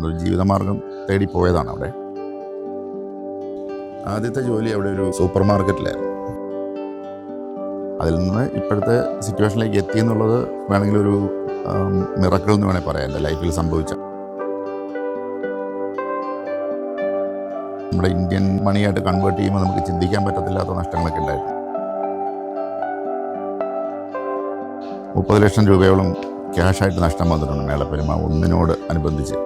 നമ്മളൊരു ജീവിതമാർഗം തേടി പോയതാണ് അവിടെ. ആദ്യത്തെ ജോലി അവിടെ ഒരു സൂപ്പർ മാർക്കറ്റിലായിരുന്നു. അതിൽ നിന്ന് ഇപ്പോഴത്തെ സിറ്റുവേഷനിലേക്ക് എത്തി എന്നുള്ളത് വേണമെങ്കിൽ ഒരു മിറക്കൾ എന്ന് വേണേൽ പറയാം. എന്റെ ലൈഫിൽ സംഭവിച്ച നമ്മുടെ ഇന്ത്യൻ മണിയായിട്ട് കൺവേർട്ട് ചെയ്യുമ്പോൾ നമുക്ക് ചിന്തിക്കാൻ പറ്റത്തില്ലാത്ത നഷ്ടങ്ങളൊക്കെ ഉണ്ടായിരുന്നു. മുപ്പത് ലക്ഷം രൂപയോളം ക്യാഷായിട്ട് നഷ്ടം വന്നിട്ടുണ്ട് മേളപ്പെരുമ ഒന്നിനോട് അനുബന്ധിച്ച്.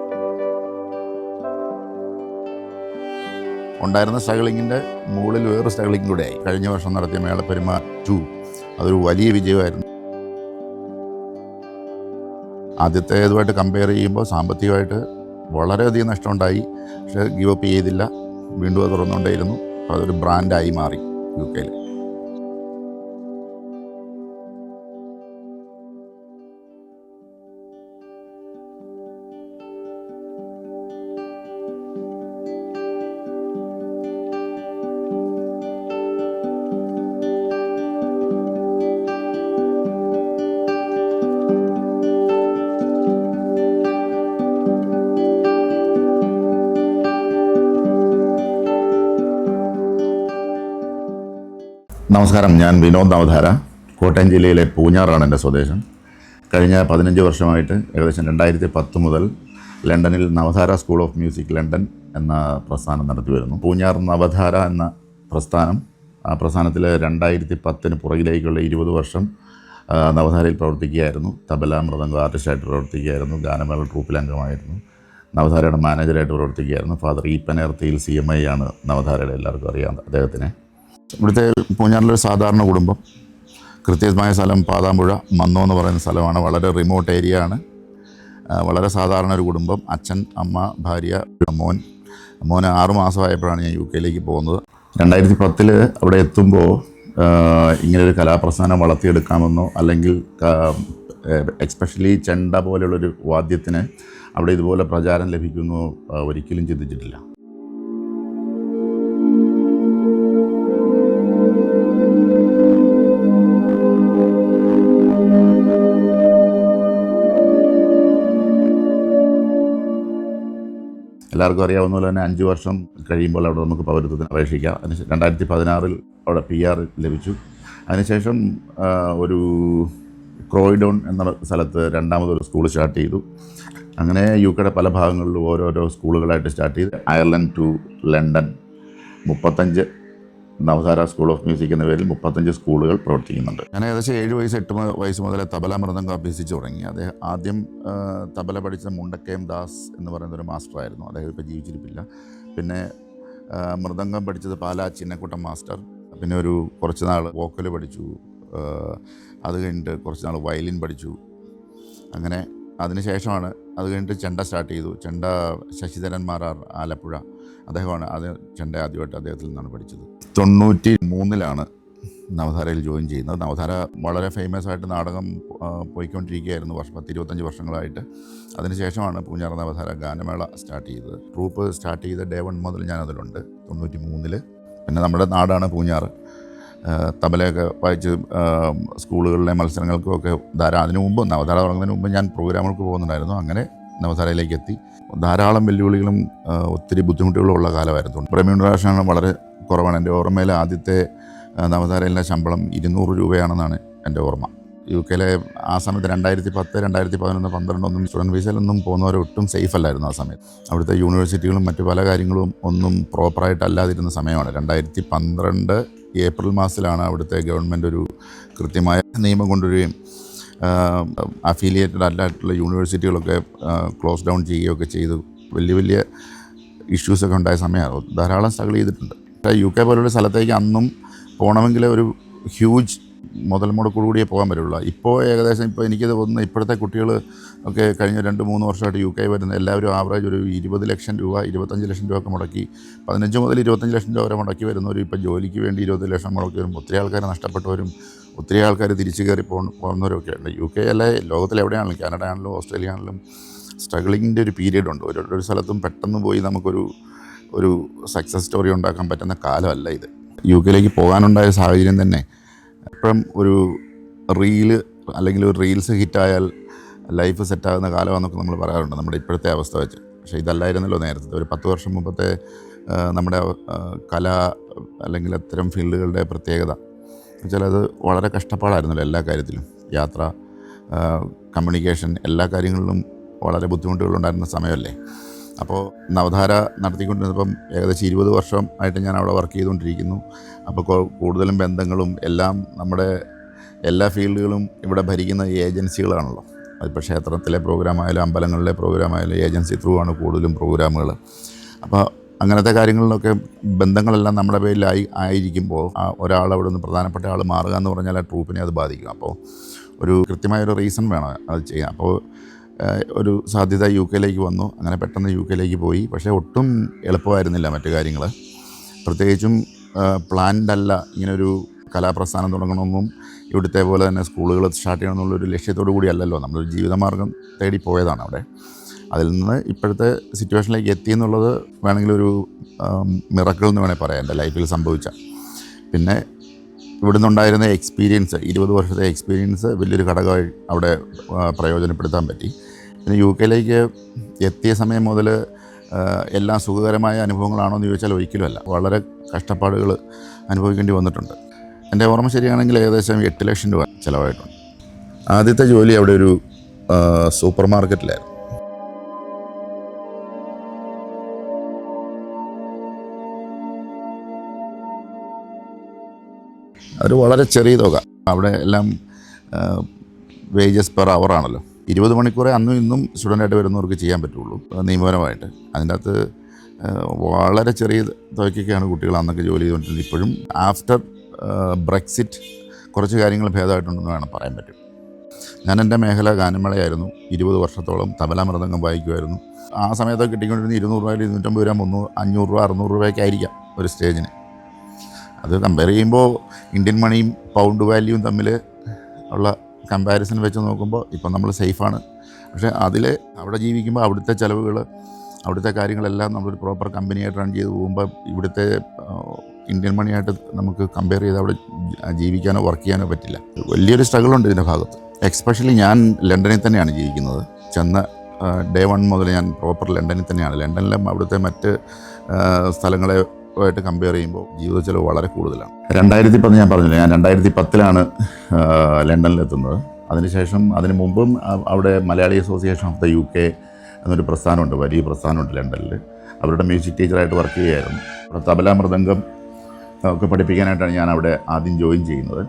ഉണ്ടായിരുന്ന സ്റ്റഗ്ലിങ്ങിന്റെ മുകളിൽ വേറെ സ്റ്റഗ്ലിംഗ് കൂടെ ആയി. കഴിഞ്ഞ വർഷം നടത്തിയ മേളപ്പെരുമ ടു അതൊരു വലിയ വിജയമായിരുന്നു. ആദ്യത്തേതുമായിട്ട് കമ്പയർ ചെയ്യുമ്പോൾ സാമ്പത്തികമായിട്ട് വളരെയധികം നഷ്ടമുണ്ടായി. പക്ഷേ ഗിവ് അപ്പ് ചെയ്തില്ല. വീണ്ടും അത് തുറന്നുകൊണ്ടേയിരുന്നു. അതൊരു ബ്രാൻഡായി മാറി യു കെയിൽ നമസ്കാരം. ഞാൻ വിനോദ് നവധാര. കോട്ടയം ജില്ലയിലെ പൂഞ്ഞാറാണ് എന്റെ സ്വദേശം. കഴിഞ്ഞ പതിനഞ്ച് വർഷമായിട്ട് ഏകദേശം രണ്ടായിരത്തി പത്ത് മുതൽ ലണ്ടനിൽ Navadhara school of music London എന്ന പ്രസ്ഥാനം നടത്തി വരുന്നു. പൂഞ്ഞാർ നവധാര എന്ന പ്രസ്ഥാനം ആ പ്രസ്ഥാനത്തിൽ രണ്ടായിരത്തി പത്തിന് പുറകിലേക്കുള്ള ഇരുപത് വർഷം നവധാരയിൽ പ്രവർത്തിക്കുകയായിരുന്നു. തബല മൃദംഗ ആർട്ടിസ്റ്റായിട്ട് പ്രവർത്തിക്കുകയായിരുന്നു. ഗാനമേള ട്രൂപ്പിൽ അംഗമായിരുന്നു. നവധാരയുടെ മാനേജറായിട്ട് പ്രവർത്തിക്കുകയായിരുന്നു. ഫാദർ ഈപ്പനേർത്തിയിൽ സി എം ഐ ആണ് നവധാരയുടെ എല്ലാവർക്കും അറിയാം അദ്ദേഹത്തിനെ. ഇവിടുത്തെ പൂഞ്ഞാറിലൊരു സാധാരണ കുടുംബം. കൃത്യമായ സ്ഥലം പാതാമ്പുഴ മന്നോ എന്ന് പറയുന്ന സ്ഥലമാണ്. വളരെ റിമോട്ട് ഏരിയ ആണ്. വളരെ സാധാരണ ഒരു കുടുംബം. അച്ഛൻ അമ്മ ഭാര്യ മോൻ. മോന് ആറു മാസമായപ്പോഴാണ് ഞാൻ യു കെയിലേക്ക് പോകുന്നത്. രണ്ടായിരത്തി പത്തിൽ അവിടെ എത്തുമ്പോൾ ഇങ്ങനൊരു കലാപ്രസ്ഥാനം വളർത്തിയെടുക്കാമെന്നോ അല്ലെങ്കിൽ എക്സ്പെഷ്യലി ചെണ്ട പോലെയുള്ളൊരു വാദ്യത്തിന് അവിടെ ഇതുപോലെ പ്രചാരം ലഭിക്കുമെന്നോ ഒരിക്കലും ചിന്തിച്ചിട്ടില്ല. എല്ലാവർക്കും അറിയാവുന്ന പോലെ തന്നെ അഞ്ച് വർഷം കഴിയുമ്പോൾ അവിടെ നമുക്ക് പൗരത്വത്തിന് അപേക്ഷിക്കാം. അതിന് രണ്ടായിരത്തി പതിനാറിൽ അവിടെ പി ആർ ലഭിച്ചു. അതിനുശേഷം ഒരു ക്രോയിഡോൺ എന്ന സ്ഥലത്ത് രണ്ടാമതൊരു സ്കൂൾ സ്റ്റാർട്ട് ചെയ്തു. അങ്ങനെ യു കെയുടെ പല ഭാഗങ്ങളിലും ഓരോരോ സ്കൂളുകളായിട്ട് സ്റ്റാർട്ട് ചെയ്ത് അയർലൻഡ് ടു ലണ്ടൻ മുപ്പത്തഞ്ച് നവധാര സ്കൂൾ ഓഫ് മ്യൂസിക് എന്ന പേരിൽ മുപ്പത്തഞ്ച് സ്കൂളുകൾ പ്രവർത്തിക്കുന്നുണ്ട്. ഞാൻ ഏകദേശം ഏഴ് വയസ്സ് എട്ട് വയസ്സ് മുതൽ തബല മൃദംഗം അഭ്യസിച്ച് തുടങ്ങി. അദ്ദേഹം ആദ്യം തബല പഠിച്ച മുണ്ടക്കയം ദാസ് എന്ന് പറയുന്ന ഒരു മാസ്റ്ററായിരുന്നു അദ്ദേഹം ഇപ്പോൾ ജീവിച്ചിരിപ്പില്ല. പിന്നെ മൃദംഗം പഠിച്ചത് പാലാ ചിന്നക്കുട്ടം മാസ്റ്റർ പിന്നെ ഒരു കുറച്ച് നാൾ വോക്കൽ പഠിച്ചു. അത് കഴിഞ്ഞിട്ട് കുറച്ച് നാൾ വയലിൻ പഠിച്ചു. അങ്ങനെ അതിനുശേഷമാണ് അത് കഴിഞ്ഞിട്ട് ചെണ്ട സ്റ്റാർട്ട് ചെയ്തു. ചെണ്ട ശശിധരൻ മാറാർ ആലപ്പുഴ. അദ്ദേഹമാണ് അത് ചെണ്ട ആദ്യമായിട്ട് അദ്ദേഹത്തിൽ നിന്നാണ് പഠിച്ചത്. തൊണ്ണൂറ്റി മൂന്നിലാണ് നവധാരയിൽ ജോയിൻ ചെയ്യുന്നത്. നവധാര വളരെ ഫേമസ് ആയിട്ട് നാടകം പോയിക്കൊണ്ടിരിക്കുകയായിരുന്നു വർഷം പത്ത് ഇരുപത്തഞ്ച് വർഷങ്ങളായിട്ട് അതിനുശേഷമാണ് പൂഞ്ഞാറ നവധാര ഗാനമേള സ്റ്റാർട്ട് ചെയ്തത്. ട്രൂപ്പ് സ്റ്റാർട്ട് ചെയ്ത ഡേ വൺ മുതൽ ഞാനതിലുണ്ട് തൊണ്ണൂറ്റി മൂന്നിൽ പിന്നെ നമ്മുടെ നാടാണ് പൂഞ്ഞാറ്. തബലയൊക്കെ വായിച്ച് സ്കൂളുകളിലെ സ്കൂളുകളിലെ മത്സരങ്ങൾക്കുമൊക്കെ ധാരാളം അതിനു മുമ്പ് നവധാര തുടങ്ങുന്നതിന് മുമ്പ് ഞാൻ പ്രോഗ്രാമുകൾക്ക് പോകുന്നുണ്ടായിരുന്നു. അങ്ങനെ നവധാരയിലേക്ക് എത്തി. ധാരാളം വെല്ലുവിളികളും ഒത്തിരി ബുദ്ധിമുട്ടുകളും ഉള്ള കാലമായിരുന്നു റെമ്യൂണറേഷൻ വളരെ കുറവാണ്. എന്റെ ഓർമ്മയിൽ ആദ്യത്തെ നവതാരയിലെ ശമ്പളം ഇരുന്നൂറ് രൂപയാണെന്നാണ് എന്റെ ഓർമ്മ. യു കെയിലെ ആ സമയത്ത് രണ്ടായിരത്തി പത്ത് രണ്ടായിരത്തി പതിനൊന്ന് പന്ത്രണ്ടൊന്നും സ്റ്റുഡന്റ് വിസയിലൊന്നും പോകുന്നവർ ഒട്ടും സേഫ് അല്ലായിരുന്നു ആ സമയത്ത്. അവിടുത്തെ യൂണിവേഴ്സിറ്റികളും മറ്റു പല കാര്യങ്ങളും ഒന്നും പ്രോപ്പറായിട്ട് അല്ലാതിരുന്ന സമയമാണ്. രണ്ടായിരത്തി പന്ത്രണ്ട് ഏപ്രിൽ മാസത്തിലാണ് അവിടുത്തെ ഗവൺമെന്റ് ഒരു കൃത്യമായ നിയമം കൊണ്ടുവരികയും അഫിലിയേറ്റഡ് അല്ലായിട്ടുള്ള യൂണിവേഴ്സിറ്റികളൊക്കെ ക്ലോസ് ഡൗൺ ചെയ്യുകയൊക്കെ ചെയ്തു. വലിയ വലിയ ഇഷ്യൂസൊക്കെ ഉണ്ടായ സമയമാണ് ധാരാളം സ്ട്രഗിൾ ചെയ്തിട്ടുണ്ട്. യു കെ പോലുള്ള സ്ഥലത്തേക്ക് അന്നും പോകണമെങ്കിൽ ഒരു ഹ്യൂജ് മുതൽ മുടക്കോടുകൂടിയേ പോകാൻ പറ്റുള്ളൂ. ഇപ്പോൾ ഏകദേശം ഇപ്പോൾ എനിക്കത് തോന്നുന്നു ഇപ്പോഴത്തെ കുട്ടികൾ ഒക്കെ കഴിഞ്ഞ രണ്ട് മൂന്ന് വർഷമായിട്ട് യു കെ വരുന്ന എല്ലാവരും ആവറേജ് ഒരു ഇരുപത് ലക്ഷം രൂപ ഇരുപത്തഞ്ച് ലക്ഷം രൂപ ഒക്കെ മുടക്കി പതിനഞ്ച് മുതൽ ഇരുപത്തഞ്ച് ലക്ഷം രൂപ വരെ മുടക്കി വരുന്നവരും ഇപ്പോൾ ജോലിക്ക് വേണ്ടി ഇരുപത് ലക്ഷം മുടക്കി വരും. ഒത്തിരി ആൾക്കാരെ നഷ്ടപ്പെട്ടവരും ഒത്തിരി ആൾക്കാർ തിരിച്ചു കയറി പോ പോകുന്നവരൊക്കെ ഉണ്ട്. യു കെ അല്ലെ ലോകത്തിൽ എവിടെയാണെങ്കിലും കാനഡ ആണെങ്കിലും ഓസ്ട്രേലിയ ആണെങ്കിലും സ്ട്രഗിളിങ്ങിന്റെ ഒരു പീരീഡ് ഉണ്ട്. ഒരു ഒരു സ്ഥലത്തും പെട്ടെന്ന് പോയി നമുക്കൊരു ഒരു സക്സസ് സ്റ്റോറി ഉണ്ടാക്കാൻ പറ്റുന്ന കാലമല്ല ഇത്. യു കെയിലേക്ക് പോകാനുണ്ടായ സാഹചര്യം തന്നെ എപ്പോഴും ഒരു റീൽ അല്ലെങ്കിൽ ഒരു റീൽസ് ഹിറ്റായാൽ ലൈഫ് സെറ്റാകുന്ന കാലമാണെന്നൊക്കെ നമ്മൾ പറയാറുണ്ട്. നമ്മുടെ ഇപ്പോഴത്തെ അവസ്ഥ വെച്ച്. പക്ഷേ ഇതല്ലായിരുന്നല്ലോ നേരത്തെ. ഒരു പത്ത് വർഷം മുമ്പത്തെ നമ്മുടെ കല അല്ലെങ്കിൽ അത്തരം ഫീൽഡുകളുടെ പ്രത്യേകത. അത് വളരെ കഷ്ടപ്പാടായിരുന്നല്ലോ എല്ലാ കാര്യത്തിലും. യാത്ര കമ്മ്യൂണിക്കേഷൻ എല്ലാ കാര്യങ്ങളിലും വളരെ ബുദ്ധിമുട്ടുകളുണ്ടായിരുന്ന സമയമല്ലേ? അപ്പോൾ നവധാര നടത്തിക്കൊണ്ടിരുന്നപ്പം ഏകദേശം ഇരുപത് വർഷം ആയിട്ട് ഞാൻ അവിടെ വർക്ക് ചെയ്തുകൊണ്ടിരിക്കുന്നു. അപ്പോൾ കൂടുതലും ബന്ധങ്ങളും എല്ലാം നമ്മുടെ എല്ലാ ഫീൽഡുകളും ഇവിടെ ഭരിക്കുന്ന ഏജൻസികളാണല്ലോ. അതിപ്പോൾ ക്ഷേത്രത്തിലെ പ്രോഗ്രാമായാലും അമ്പലങ്ങളിലെ പ്രോഗ്രാമായാലും ഏജൻസി ത്രൂ ആണ് കൂടുതലും പ്രോഗ്രാമുകൾ അപ്പോൾ അങ്ങനത്തെ കാര്യങ്ങളിലൊക്കെ ബന്ധങ്ങളെല്ലാം നമ്മുടെ പേരിലായി ആയിരിക്കുമ്പോൾ ഒരാൾ അവിടെ നിന്ന് പ്രധാനപ്പെട്ട ആൾ മാറുക എന്ന് പറഞ്ഞാൽ ആ ട്രൂപ്പിനെ അത് ബാധിക്കും. അപ്പോൾ ഒരു കൃത്യമായൊരു റീസൺ വേണം അത് ചെയ്യാൻ. അപ്പോൾ ഒരു സാധ്യത യു കെയിലേക്ക് വന്നു. അങ്ങനെ പെട്ടെന്ന് യു കെയിലേക്ക് പോയി. പക്ഷേ ഒട്ടും എളുപ്പമായിരുന്നില്ല മറ്റു കാര്യങ്ങൾ. പ്രത്യേകിച്ചും പ്ലാൻഡ് അല്ല ഇങ്ങനൊരു കലാപ്രസ്ഥാനം തുടങ്ങണമെന്നും ഇവിടുത്തെ പോലെ തന്നെ സ്കൂളുകൾ സ്റ്റാർട്ട് ചെയ്യണമെന്നുള്ളൊരു ലക്ഷ്യത്തോടു കൂടിയല്ലല്ലോ നമ്മളൊരു ജീവിതമാർഗം തേടി പോയതാണ് അവിടെ. അതിൽ നിന്ന് ഇപ്പോഴത്തെ സിറ്റുവേഷനിലേക്ക് എത്തി എന്നുള്ളത് വേണമെങ്കിൽ ഒരു മിറക്കിൾ എന്ന് വേണേൽ പറയാം എന്റെ ലൈഫിൽ സംഭവിച്ച. പിന്നെ ഇവിടെ നിന്നുണ്ടായിരുന്ന എക്സ്പീരിയൻസ് ഇരുപത് വർഷത്തെ എക്സ്പീരിയൻസ് വലിയൊരു ഘടകമായി അവിടെ പ്രയോജനപ്പെടുത്താൻ പറ്റി. പിന്നെ യു കെയിലേക്ക് എത്തിയ സമയം മുതൽ എല്ലാം സുഖകരമായ അനുഭവങ്ങളാണോ എന്ന് ചോദിച്ചാൽ ഒരിക്കലുമല്ല. വളരെ കഷ്ടപ്പാടുകൾ അനുഭവിക്കേണ്ടി വന്നിട്ടുണ്ട്. എന്റെ ഓർമ്മ ശരിയാണെങ്കിൽ ഏകദേശം എട്ട് ലക്ഷം രൂപ ചിലവായിട്ടുണ്ട്. ആദ്യത്തെ ജോലി അവിടെ ഒരു സൂപ്പർ മാർക്കറ്റിലായിരുന്നു ഒരു വളരെ ചെറിയ തുക. അവിടെ എല്ലാം വേജസ് പെർ ആണല്ലോ. ഇരുപത് മണിക്കൂറേ അന്നും ഇന്നും സ്റ്റുഡന്റായിട്ട് വരുന്നവർക്ക് ചെയ്യാൻ പറ്റുള്ളൂ. നിയമപരമായിട്ട്. അതിന്റെ അകത്ത് വളരെ ചെറിയ തുകയ്ക്കൊക്കെയാണ് കുട്ടികൾ അന്നൊക്കെ ജോലി ചെയ്തുകൊണ്ടിരുന്നത്. ഇപ്പോഴും ആഫ്റ്റർ ബ്രെക്സിറ്റ് കുറച്ച് കാര്യങ്ങൾ ഭേദമായിട്ടുണ്ടെന്ന് വേണം പറയാൻ പറ്റും. ഞാൻ എന്റെ മേഖല ഗാനമേളയായിരുന്നു. ഇരുപത് വർഷത്തോളം തബല മൃദംഗം വായിക്കുമായിരുന്നു. ആ സമയത്തൊക്കെ കിട്ടിക്കൊണ്ടിരുന്ന ഇരുന്നൂറ് രൂപയിൽ ഇരുന്നൂറ്റമ്പത് രൂപ മുന്നൂറ് അഞ്ഞൂറ് രൂപ അറുന്നൂറ് രൂപയൊക്കെ ആയിരിക്കാം ഒരു സ്റ്റേജിന് അത് കമ്പയർ ചെയ്യുമ്പോൾ ഇന്ത്യൻ മണിയും പൗണ്ട് വാല്യൂവും തമ്മിൽ ഉള്ള കമ്പാരിസൺ വെച്ച് നോക്കുമ്പോൾ ഇപ്പം നമ്മൾ സേഫാണ് പക്ഷേ അതിൽ അവിടെ ജീവിക്കുമ്പോൾ അവിടുത്തെ ചിലവുകൾ അവിടുത്തെ കാര്യങ്ങളെല്ലാം നമ്മളൊരു പ്രോപ്പർ കമ്പനിയായിട്ട് റൺ ചെയ്ത് പോകുമ്പോൾ ഇവിടുത്തെ ഇന്ത്യൻ മണിയായിട്ട് നമുക്ക് കമ്പയർ ചെയ്ത് അവിടെ ജീവിക്കാനോ വർക്ക് ചെയ്യാനോ പറ്റില്ല. വലിയൊരു സ്ട്രഗിൾ ഉണ്ട് ഇതിന്റെ ഭാഗത്ത്. എക്സ്പെഷ്യലി ഞാൻ ലണ്ടനിൽ തന്നെയാണ് ജീവിക്കുന്നത്. ചെന്ന ഡേ വൺ മുതൽ ഞാൻ പ്രോപ്പർ ലണ്ടനിൽ തന്നെയാണ്. ലണ്ടനിലും അവിടുത്തെ മറ്റ് സ്ഥലങ്ങളെ ആയിട്ട് കമ്പയർ ചെയ്യുമ്പോൾ ജീവിത ചെലവ് വളരെ കൂടുതലാണ്. രണ്ടായിരത്തി പത്ത് ഞാൻ പറഞ്ഞില്ല ഞാൻ രണ്ടായിരത്തി പത്തിലാണ് ലണ്ടനിലെത്തുന്നത്. അതിനുശേഷം അതിന് മുമ്പും അവിടെ Malayali association of the U K എന്നൊരു പ്രസ്ഥാനമുണ്ട് വലിയ പ്രസ്ഥാനമുണ്ട് ലണ്ടനിൽ. അവരുടെ മ്യൂസിക് ടീച്ചറായിട്ട് വർക്ക് ചെയ്യുമായിരുന്നു തബല മൃദംഗം ഒക്കെ പഠിപ്പിക്കാനായിട്ടാണ് ഞാൻ അവിടെ ആദ്യം ജോയിൻ ചെയ്യുന്നത്.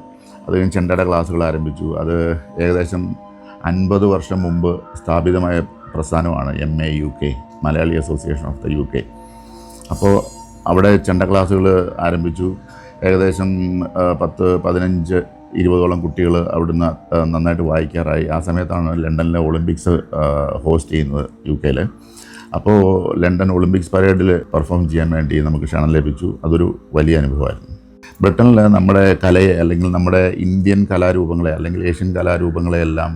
അത് കഴിഞ്ഞ് ചെണ്ടയുടെ ക്ലാസ്സുകൾ ആരംഭിച്ചു. അത് ഏകദേശം അൻപത് വർഷം മുമ്പ് സ്ഥാപിതമായ പ്രസ്ഥാനമാണ് M A U K Malayali association of the U K. അപ്പോൾ അവിടെ ചെണ്ട ക്ലാസ്സുകൾ ആരംഭിച്ചു. ഏകദേശം പത്ത് പതിനഞ്ച് ഇരുപതോളം കുട്ടികൾ അവിടുന്ന് നന്നായിട്ട് വായിക്കാറായി. ആ സമയത്താണ് ലണ്ടനിലെ ഒളിമ്പിക്സ് ഹോസ്റ്റ് ചെയ്യുന്നത് യു കെയിൽ അപ്പോൾ ലണ്ടൻ ഒളിമ്പിക്സ് പരേഡിൽ പെർഫോം ചെയ്യാൻ വേണ്ടി നമുക്ക് ക്ഷണം ലഭിച്ചു. അതൊരു വലിയ അനുഭവമായിരുന്നു. ബ്രിട്ടനിൽ നമ്മുടെ കലയെ അല്ലെങ്കിൽ നമ്മുടെ ഇന്ത്യൻ കലാരൂപങ്ങളെ അല്ലെങ്കിൽ ഏഷ്യൻ കലാരൂപങ്ങളെയെല്ലാം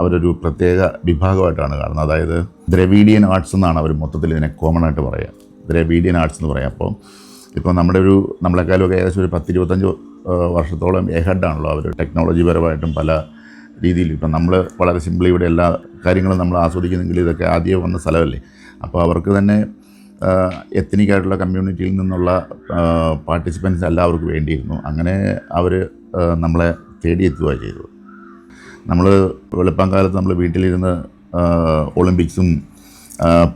അവരൊരു പ്രത്യേക വിഭാഗമായിട്ടാണ് കാണുന്നത്. അതായത് ദ്രവീഡിയൻ ആർട്സ് എന്നാണ് അവർ മൊത്തത്തിൽ ഇതിനെ കോമൺ ആയിട്ട് പറയുക. ദ്രവീഡിയൻ ആർട്സ് എന്ന് പറയാം. അപ്പോൾ ഇപ്പോൾ നമ്മുടെ ഒരു നമ്മളെക്കാളുമൊക്കെ ഏകദേശം ഒരു പത്തിരുപത്തഞ്ച് വർഷത്തോളം ഏഹഡാണല്ലോ അവർ ടെക്നോളജി പരമായിട്ടും പല രീതിയിൽ. ഇപ്പം നമ്മൾ വളരെ സിമ്പിൾ ഇവിടെ എല്ലാ കാര്യങ്ങളും നമ്മൾ ആസ്വദിക്കുന്നെങ്കിൽ ഇതൊക്കെ ആദ്യം വന്ന സ്ഥലമല്ലേ? അപ്പോൾ അവർക്ക് തന്നെ എത്തനിക്കായിട്ടുള്ള കമ്മ്യൂണിറ്റിയിൽ നിന്നുള്ള പാർട്ടിസിപ്പൻസ് എല്ലാവർക്കും വേണ്ടിയിരുന്നു. അങ്ങനെ അവർ നമ്മളെ തേടിയെത്തുക ചെയ്തു നമ്മൾ വെളുപ്പം കാലത്ത് നമ്മൾ വീട്ടിലിരുന്ന് ഒളിമ്പിക്സും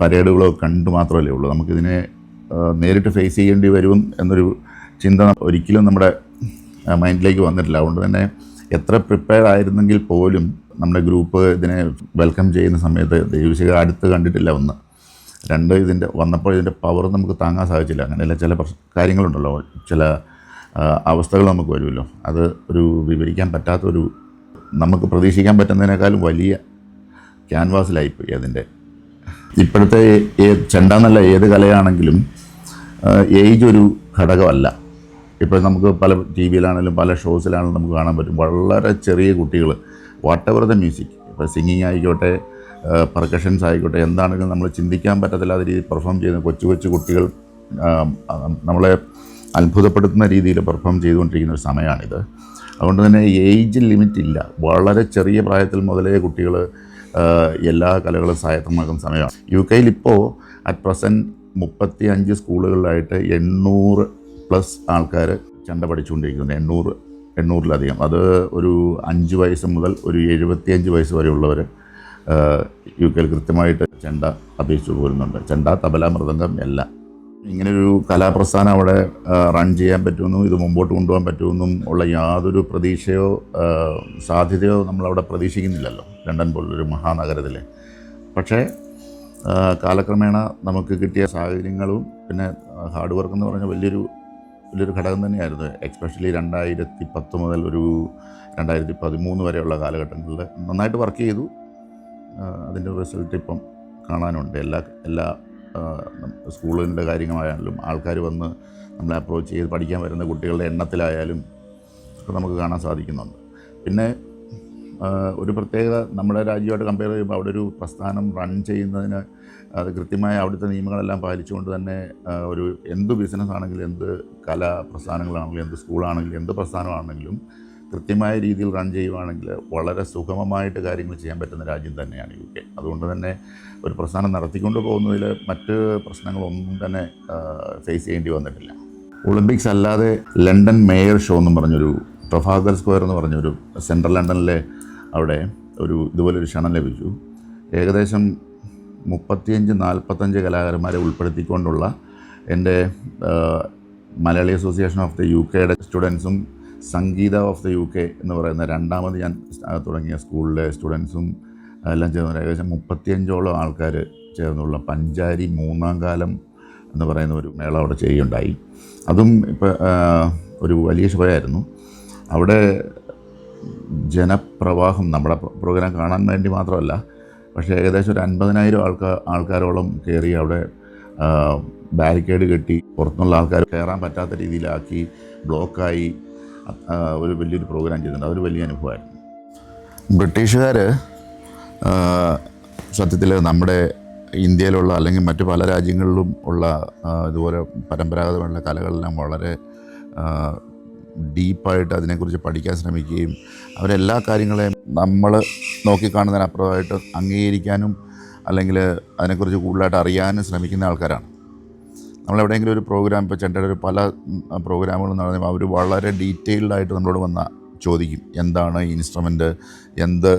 പരേഡുകളും കണ്ടു മാത്രമല്ലേ ഉള്ളൂ. നമുക്കിതിനെ നേരിട്ട് ഫേസ് ചെയ്യേണ്ടി വരും എന്നൊരു ചിന്ത ഒരിക്കലും നമ്മുടെ മൈൻഡിലേക്ക് വന്നിട്ടില്ല. അതുകൊണ്ട് തന്നെ എത്ര പ്രിപ്പയർഡ് ആയിരുന്നെങ്കിൽ പോലും നമ്മുടെ ഗ്രൂപ്പ് ഇതിനെ വെൽക്കം ചെയ്യുന്ന സമയത്ത് ദൈവശിക അടുത്ത് കണ്ടിട്ടില്ല ഒന്ന്. രണ്ട് ഇതിന്റെ വന്നപ്പോൾ ഇതിന്റെ പവർ നമുക്ക് താങ്ങാൻ സാധിച്ചില്ല. അങ്ങനെയല്ല ചില കാര്യങ്ങളുണ്ടല്ലോ. ചില അവസ്ഥകൾ നമുക്ക് വരുമല്ലോ. അത് ഒരു വിവരിക്കാൻ പറ്റാത്തൊരു നമുക്ക് പ്രതീക്ഷിക്കാൻ പറ്റുന്നതിനേക്കാളും വലിയ ക്യാൻവാസിലായിപ്പോയി അതിന്റെ. ഇപ്പോഴത്തെ ഏത് ചെണ്ട എന്നല്ല ഏത് കലയാണെങ്കിലും ഏജ് ഒരു ഘടകമല്ല. ഇപ്പോൾ നമുക്ക് പല ടി വിയിലാണെങ്കിലും പല ഷോസിലാണെങ്കിലും നമുക്ക് കാണാൻ പറ്റും. വളരെ ചെറിയ കുട്ടികൾ വാട്ട് എവർ ദ മ്യൂസിക് ഇപ്പോൾ സിംഗിങ് ആയിക്കോട്ടെ പെർക്കഷൻസ് ആയിക്കോട്ടെ എന്താണെങ്കിലും നമ്മൾ ചിന്തിക്കാൻ പറ്റത്തില്ലാത്ത രീതിയിൽ പെർഫോം ചെയ്യുന്ന കൊച്ചു കൊച്ചു കുട്ടികൾ നമ്മളെ അത്ഭുതപ്പെടുത്തുന്ന രീതിയിൽ പെർഫോം ചെയ്തുകൊണ്ടിരിക്കുന്ന ഒരു സമയമാണിത്. അതുകൊണ്ട് തന്നെ ഏജ് ലിമിറ്റ് ഇല്ല വളരെ ചെറിയ പ്രായത്തിൽ മുതലേ കുട്ടികൾ എല്ലാ കലകളും സ്വായത്തമാക്കുന്ന സമയമാണ്. യു കെയിൽ ഇപ്പോൾ അറ്റ് പ്രസന്റ് മുപ്പത്തി അഞ്ച് സ്കൂളുകളിലായിട്ട് എണ്ണൂറ് പ്ലസ് ആൾക്കാർ ചണ്ട പഠിച്ചുകൊണ്ടിരിക്കുന്നു. എണ്ണൂറ് എണ്ണൂറിലധികം. അത് ഒരു അഞ്ച് വയസ്സ് മുതൽ ഒരു എഴുപത്തിയഞ്ച് വയസ്സ് വരെയുള്ളവർ യു കെയിൽ കൃത്യമായിട്ട് ചെണ്ട അഭ്യസിച്ചു പോരുന്നുണ്ട്. ചെണ്ട തബല മൃദംഗം എല്ലാം. ഇങ്ങനൊരു കലാപ്രസ്ഥാനം അവിടെ റൺ ചെയ്യാൻ പറ്റുമെന്നും ഇത് മുമ്പോട്ട് കൊണ്ടുപോകാൻ പറ്റുമെന്നും ഉള്ള യാതൊരു പ്രതീക്ഷയോ സാധ്യതയോ നമ്മളവിടെ പ്രതീക്ഷിക്കുന്നില്ലല്ലോ. ലണ്ടൻ പോലൊരു മഹാനഗരത്തിൽ പക്ഷേ കാലക്രമേണ നമുക്ക് കിട്ടിയ സാഹചര്യങ്ങളും പിന്നെ ഹാർഡ് വർക്ക് എന്ന് പറഞ്ഞ വലിയൊരു വലിയൊരു ഘടകം തന്നെയായിരുന്നു. എക്സ്പെഷ്യലി രണ്ടായിരത്തി പത്ത് മുതൽ ഒരു രണ്ടായിരത്തി പതിമൂന്ന് വരെയുള്ള കാലഘട്ടങ്ങളിൽ നന്നായിട്ട് വർക്ക് ചെയ്തു. അതിന്റെ റിസൾട്ട് ഇപ്പം കാണാനുണ്ട്. എല്ലാ എല്ലാ സ്കൂളിന്റെ കാര്യങ്ങളായാലും ആൾക്കാർ വന്ന് നമ്മളെ അപ്രോച്ച് ചെയ്ത് പഠിക്കാൻ വരുന്ന കുട്ടികളുടെ എണ്ണത്തിലായാലും ഒക്കെ നമുക്ക് കാണാൻ സാധിക്കുന്നുണ്ട്. പിന്നെ ഒരു പ്രത്യേകത നമ്മുടെ രാജ്യമായിട്ട് കമ്പയർ ചെയ്യുമ്പോൾ അവിടെ ഒരു പ്രസ്ഥാനം റൺ ചെയ്യുന്നതിന് അത് കൃത്യമായ അവിടുത്തെ നിയമങ്ങളെല്ലാം പാലിച്ചുകൊണ്ട് തന്നെ ഒരു എന്ത് ബിസിനസ് ആണെങ്കിലും എന്ത് കലാ പ്രസ്ഥാനങ്ങളാണെങ്കിലും എന്ത് സ്കൂളാണെങ്കിലും എന്ത് പ്രസ്ഥാനമാണെങ്കിലും കൃത്യമായ രീതിയിൽ റൺ ചെയ്യുവാണെങ്കിൽ വളരെ സുഗമമായിട്ട് കാര്യങ്ങൾ ചെയ്യാൻ പറ്റുന്ന രാജ്യം തന്നെയാണ് യു കെ. അതുകൊണ്ട് തന്നെ ഒരു പ്രസ്ഥാനം നടത്തിക്കൊണ്ട് പോകുന്നതിൽ മറ്റ് പ്രശ്നങ്ങളൊന്നും തന്നെ ഫേസ് ചെയ്യേണ്ടി വന്നിട്ടില്ല. ഒളിമ്പിക്സ് അല്ലാതെ ലണ്ടൻ മേയർ ഷോ എന്നും പറഞ്ഞൊരു ട്രഫാഗർ സ്ക്വയർ എന്ന് പറഞ്ഞൊരു സെൻട്രൽ ലണ്ടനിലെ അവിടെ ഒരു ഇതുപോലൊരു ക്ഷണം ലഭിച്ചു. ഏകദേശം മുപ്പത്തിയഞ്ച് നാൽപ്പത്തഞ്ച് കലാകാരന്മാരെ ഉൾപ്പെടുത്തിക്കൊണ്ടുള്ള എന്റെ Malayali association of the U കെയുടെ സ്റ്റുഡൻസും Sangeetha of the U K എന്ന് പറയുന്ന രണ്ടാമത് ഞാൻ തുടങ്ങിയ സ്കൂളിലെ സ്റ്റുഡൻസും എല്ലാം ചേർന്ന് ഏകദേശം മുപ്പത്തിയഞ്ചോളം ആൾക്കാർ ചേർന്നുള്ള പഞ്ചാരി മൂന്നാം കാലം എന്ന് പറയുന്ന ഒരു മേള അവിടെ ചെയ്യുകയുണ്ടായി അതും ഇപ്പോൾ ഒരു വലിയ ശുഭയായിരുന്നു അവിടെ ജനപ്രവാഹം നമ്മുടെ പ്രോഗ്രാം കാണാൻ വേണ്ടി മാത്രമല്ല പക്ഷേ ഏകദേശം ഒരു അൻപതിനായിരം ആൾക്കാർ ആൾക്കാരോളം കയറി അവിടെ ബാരിക്കേഡ് കെട്ടി പുറത്തുനിന്നുള്ള ആൾക്കാർ കയറാൻ പറ്റാത്ത രീതിയിലാക്കി ബ്ലോക്കായി ഒരു വലിയൊരു പ്രോഗ്രാം ചെയ്തിട്ടുണ്ട്. അതൊരു വലിയ അനുഭവമായിരുന്നു. ബ്രിട്ടീഷുകാർ സത്യത്തിൽ നമ്മുടെ ഇന്ത്യയിലുള്ള അല്ലെങ്കിൽ മറ്റ് പല രാജ്യങ്ങളിലും ഉള്ള ഇതുപോലെ പരമ്പരാഗതമായിട്ടുള്ള കലകളെല്ലാം വളരെ ഡീപ്പായിട്ട് അതിനെക്കുറിച്ച് പഠിക്കാൻ ശ്രമിക്കുകയും അവരെല്ലാ കാര്യങ്ങളെയും നമ്മൾ നോക്കിക്കാണുന്നതിനപ്പുറമായിട്ട് അംഗീകരിക്കാനും അല്ലെങ്കിൽ അതിനെക്കുറിച്ച് കൂടുതലായിട്ട് അറിയാനും ശ്രമിക്കുന്ന ആൾക്കാരാണ്. നമ്മളെവിടെയെങ്കിലും ഒരു പ്രോഗ്രാം ഇപ്പോൾ ചെണ്ടയുടെ ഒരു പല പ്രോഗ്രാമുകളും നടന്നു അവർ വളരെ ഡീറ്റെയിൽഡ് ആയിട്ട് നമ്മളോട് വന്ന ചോദിക്കും എന്താണ് ഈ ഇൻസ്ട്രുമെന്റ് എന്ത്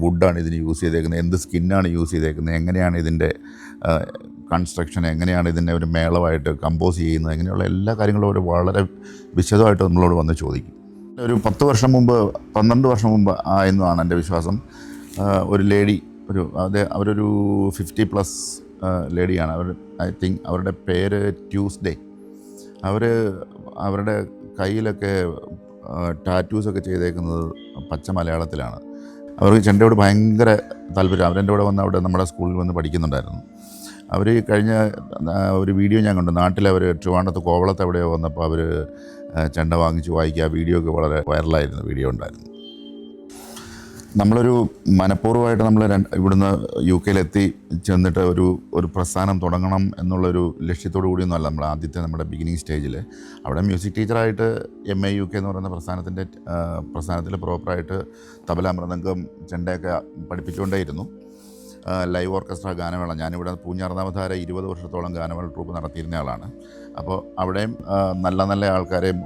വുഡാണ് ഇതിന് യൂസ് ചെയ്തേക്കുന്നത് എന്ത് സ്കിന്നാണ് യൂസ് ചെയ്തേക്കുന്നത് എങ്ങനെയാണ് ഇതിന്റെ കൺസ്ട്രക്ഷൻ എങ്ങനെയാണ് ഇതിന്റെ ഒരു മേളമായിട്ട് കമ്പോസ് ചെയ്യുന്നത് ഇങ്ങനെയുള്ള എല്ലാ കാര്യങ്ങളും അവർ വളരെ വിശദമായിട്ട് നമ്മളോട് വന്ന് ചോദിക്കും. ഒരു പത്ത് വർഷം മുമ്പ് പന്ത്രണ്ട് വർഷം മുമ്പ് ആയെന്നാണ് എന്റെ വിശ്വാസം. ഒരു ലേഡി ഒരു അത് അവരൊരു ഫിഫ്റ്റി പ്ലസ് ലേഡിയാണ്. അവർ ഐ തിങ്ക് അവരുടെ പേര് ട്യൂസ്ഡേ. അവർ അവരുടെ കയ്യിലൊക്കെ ടാറ്റൂസൊക്കെ ചെയ്തേക്കുന്നത് പച്ച മലയാളത്തിലാണ്. അവർക്ക് ചെണ്ടയോട് ഭയങ്കര താല്പര്യം. അവരെന്റെ കൂടെ വന്ന് അവിടെ നമ്മുടെ സ്കൂളിൽ വന്ന് പഠിക്കുന്നുണ്ടായിരുന്നു. അവർ കഴിഞ്ഞ ഒരു വീഡിയോ ഞാൻ കണ്ടു. നാട്ടിൽ അവർ ട്രിവാണ്ടത്ത് കോവളത്ത് എവിടെയോ വന്നപ്പോൾ അവർ ചെണ്ട വാങ്ങിച്ച് വായിക്കുക. ആ വീഡിയോ ഒക്കെ വളരെ വൈറലായിരുന്നു വീഡിയോ ഉണ്ടായിരുന്നു. നമ്മളൊരു മനഃപൂർവമായിട്ട് നമ്മൾ ഇവിടുന്ന് യു കെയിലെത്തി ചെന്നിട്ട് ഒരു ഒരു പ്രസ്ഥാനം തുടങ്ങണം എന്നുള്ളൊരു ലക്ഷ്യത്തോടു കൂടിയൊന്നുമല്ല നമ്മൾ ആദ്യത്തെ നമ്മുടെ ബിഗിനിങ് സ്റ്റേജിൽ അവിടെ മ്യൂസിക് ടീച്ചറായിട്ട് എം എ യു കെ എന്ന് പറയുന്ന പ്രസ്ഥാനത്തിന്റെ പ്രസ്ഥാനത്തിൽ പ്രോപ്പറായിട്ട് തബല മൃദംഗം ചെണ്ടയൊക്കെ പഠിപ്പിച്ചുകൊണ്ടേയിരുന്നു. ലൈവ് ഓർക്കസ്ട്ര ഗാനമേള. ഞാനിവിടെ പൂഞ്ഞാർന്നാമധാര ഇരുപത് വർഷത്തോളം ഗാനമേള ട്രൂപ്പ് നടത്തിയിരുന്ന ആളാണ്. അപ്പോൾ അവിടെയും നല്ല നല്ല ആൾക്കാരെയും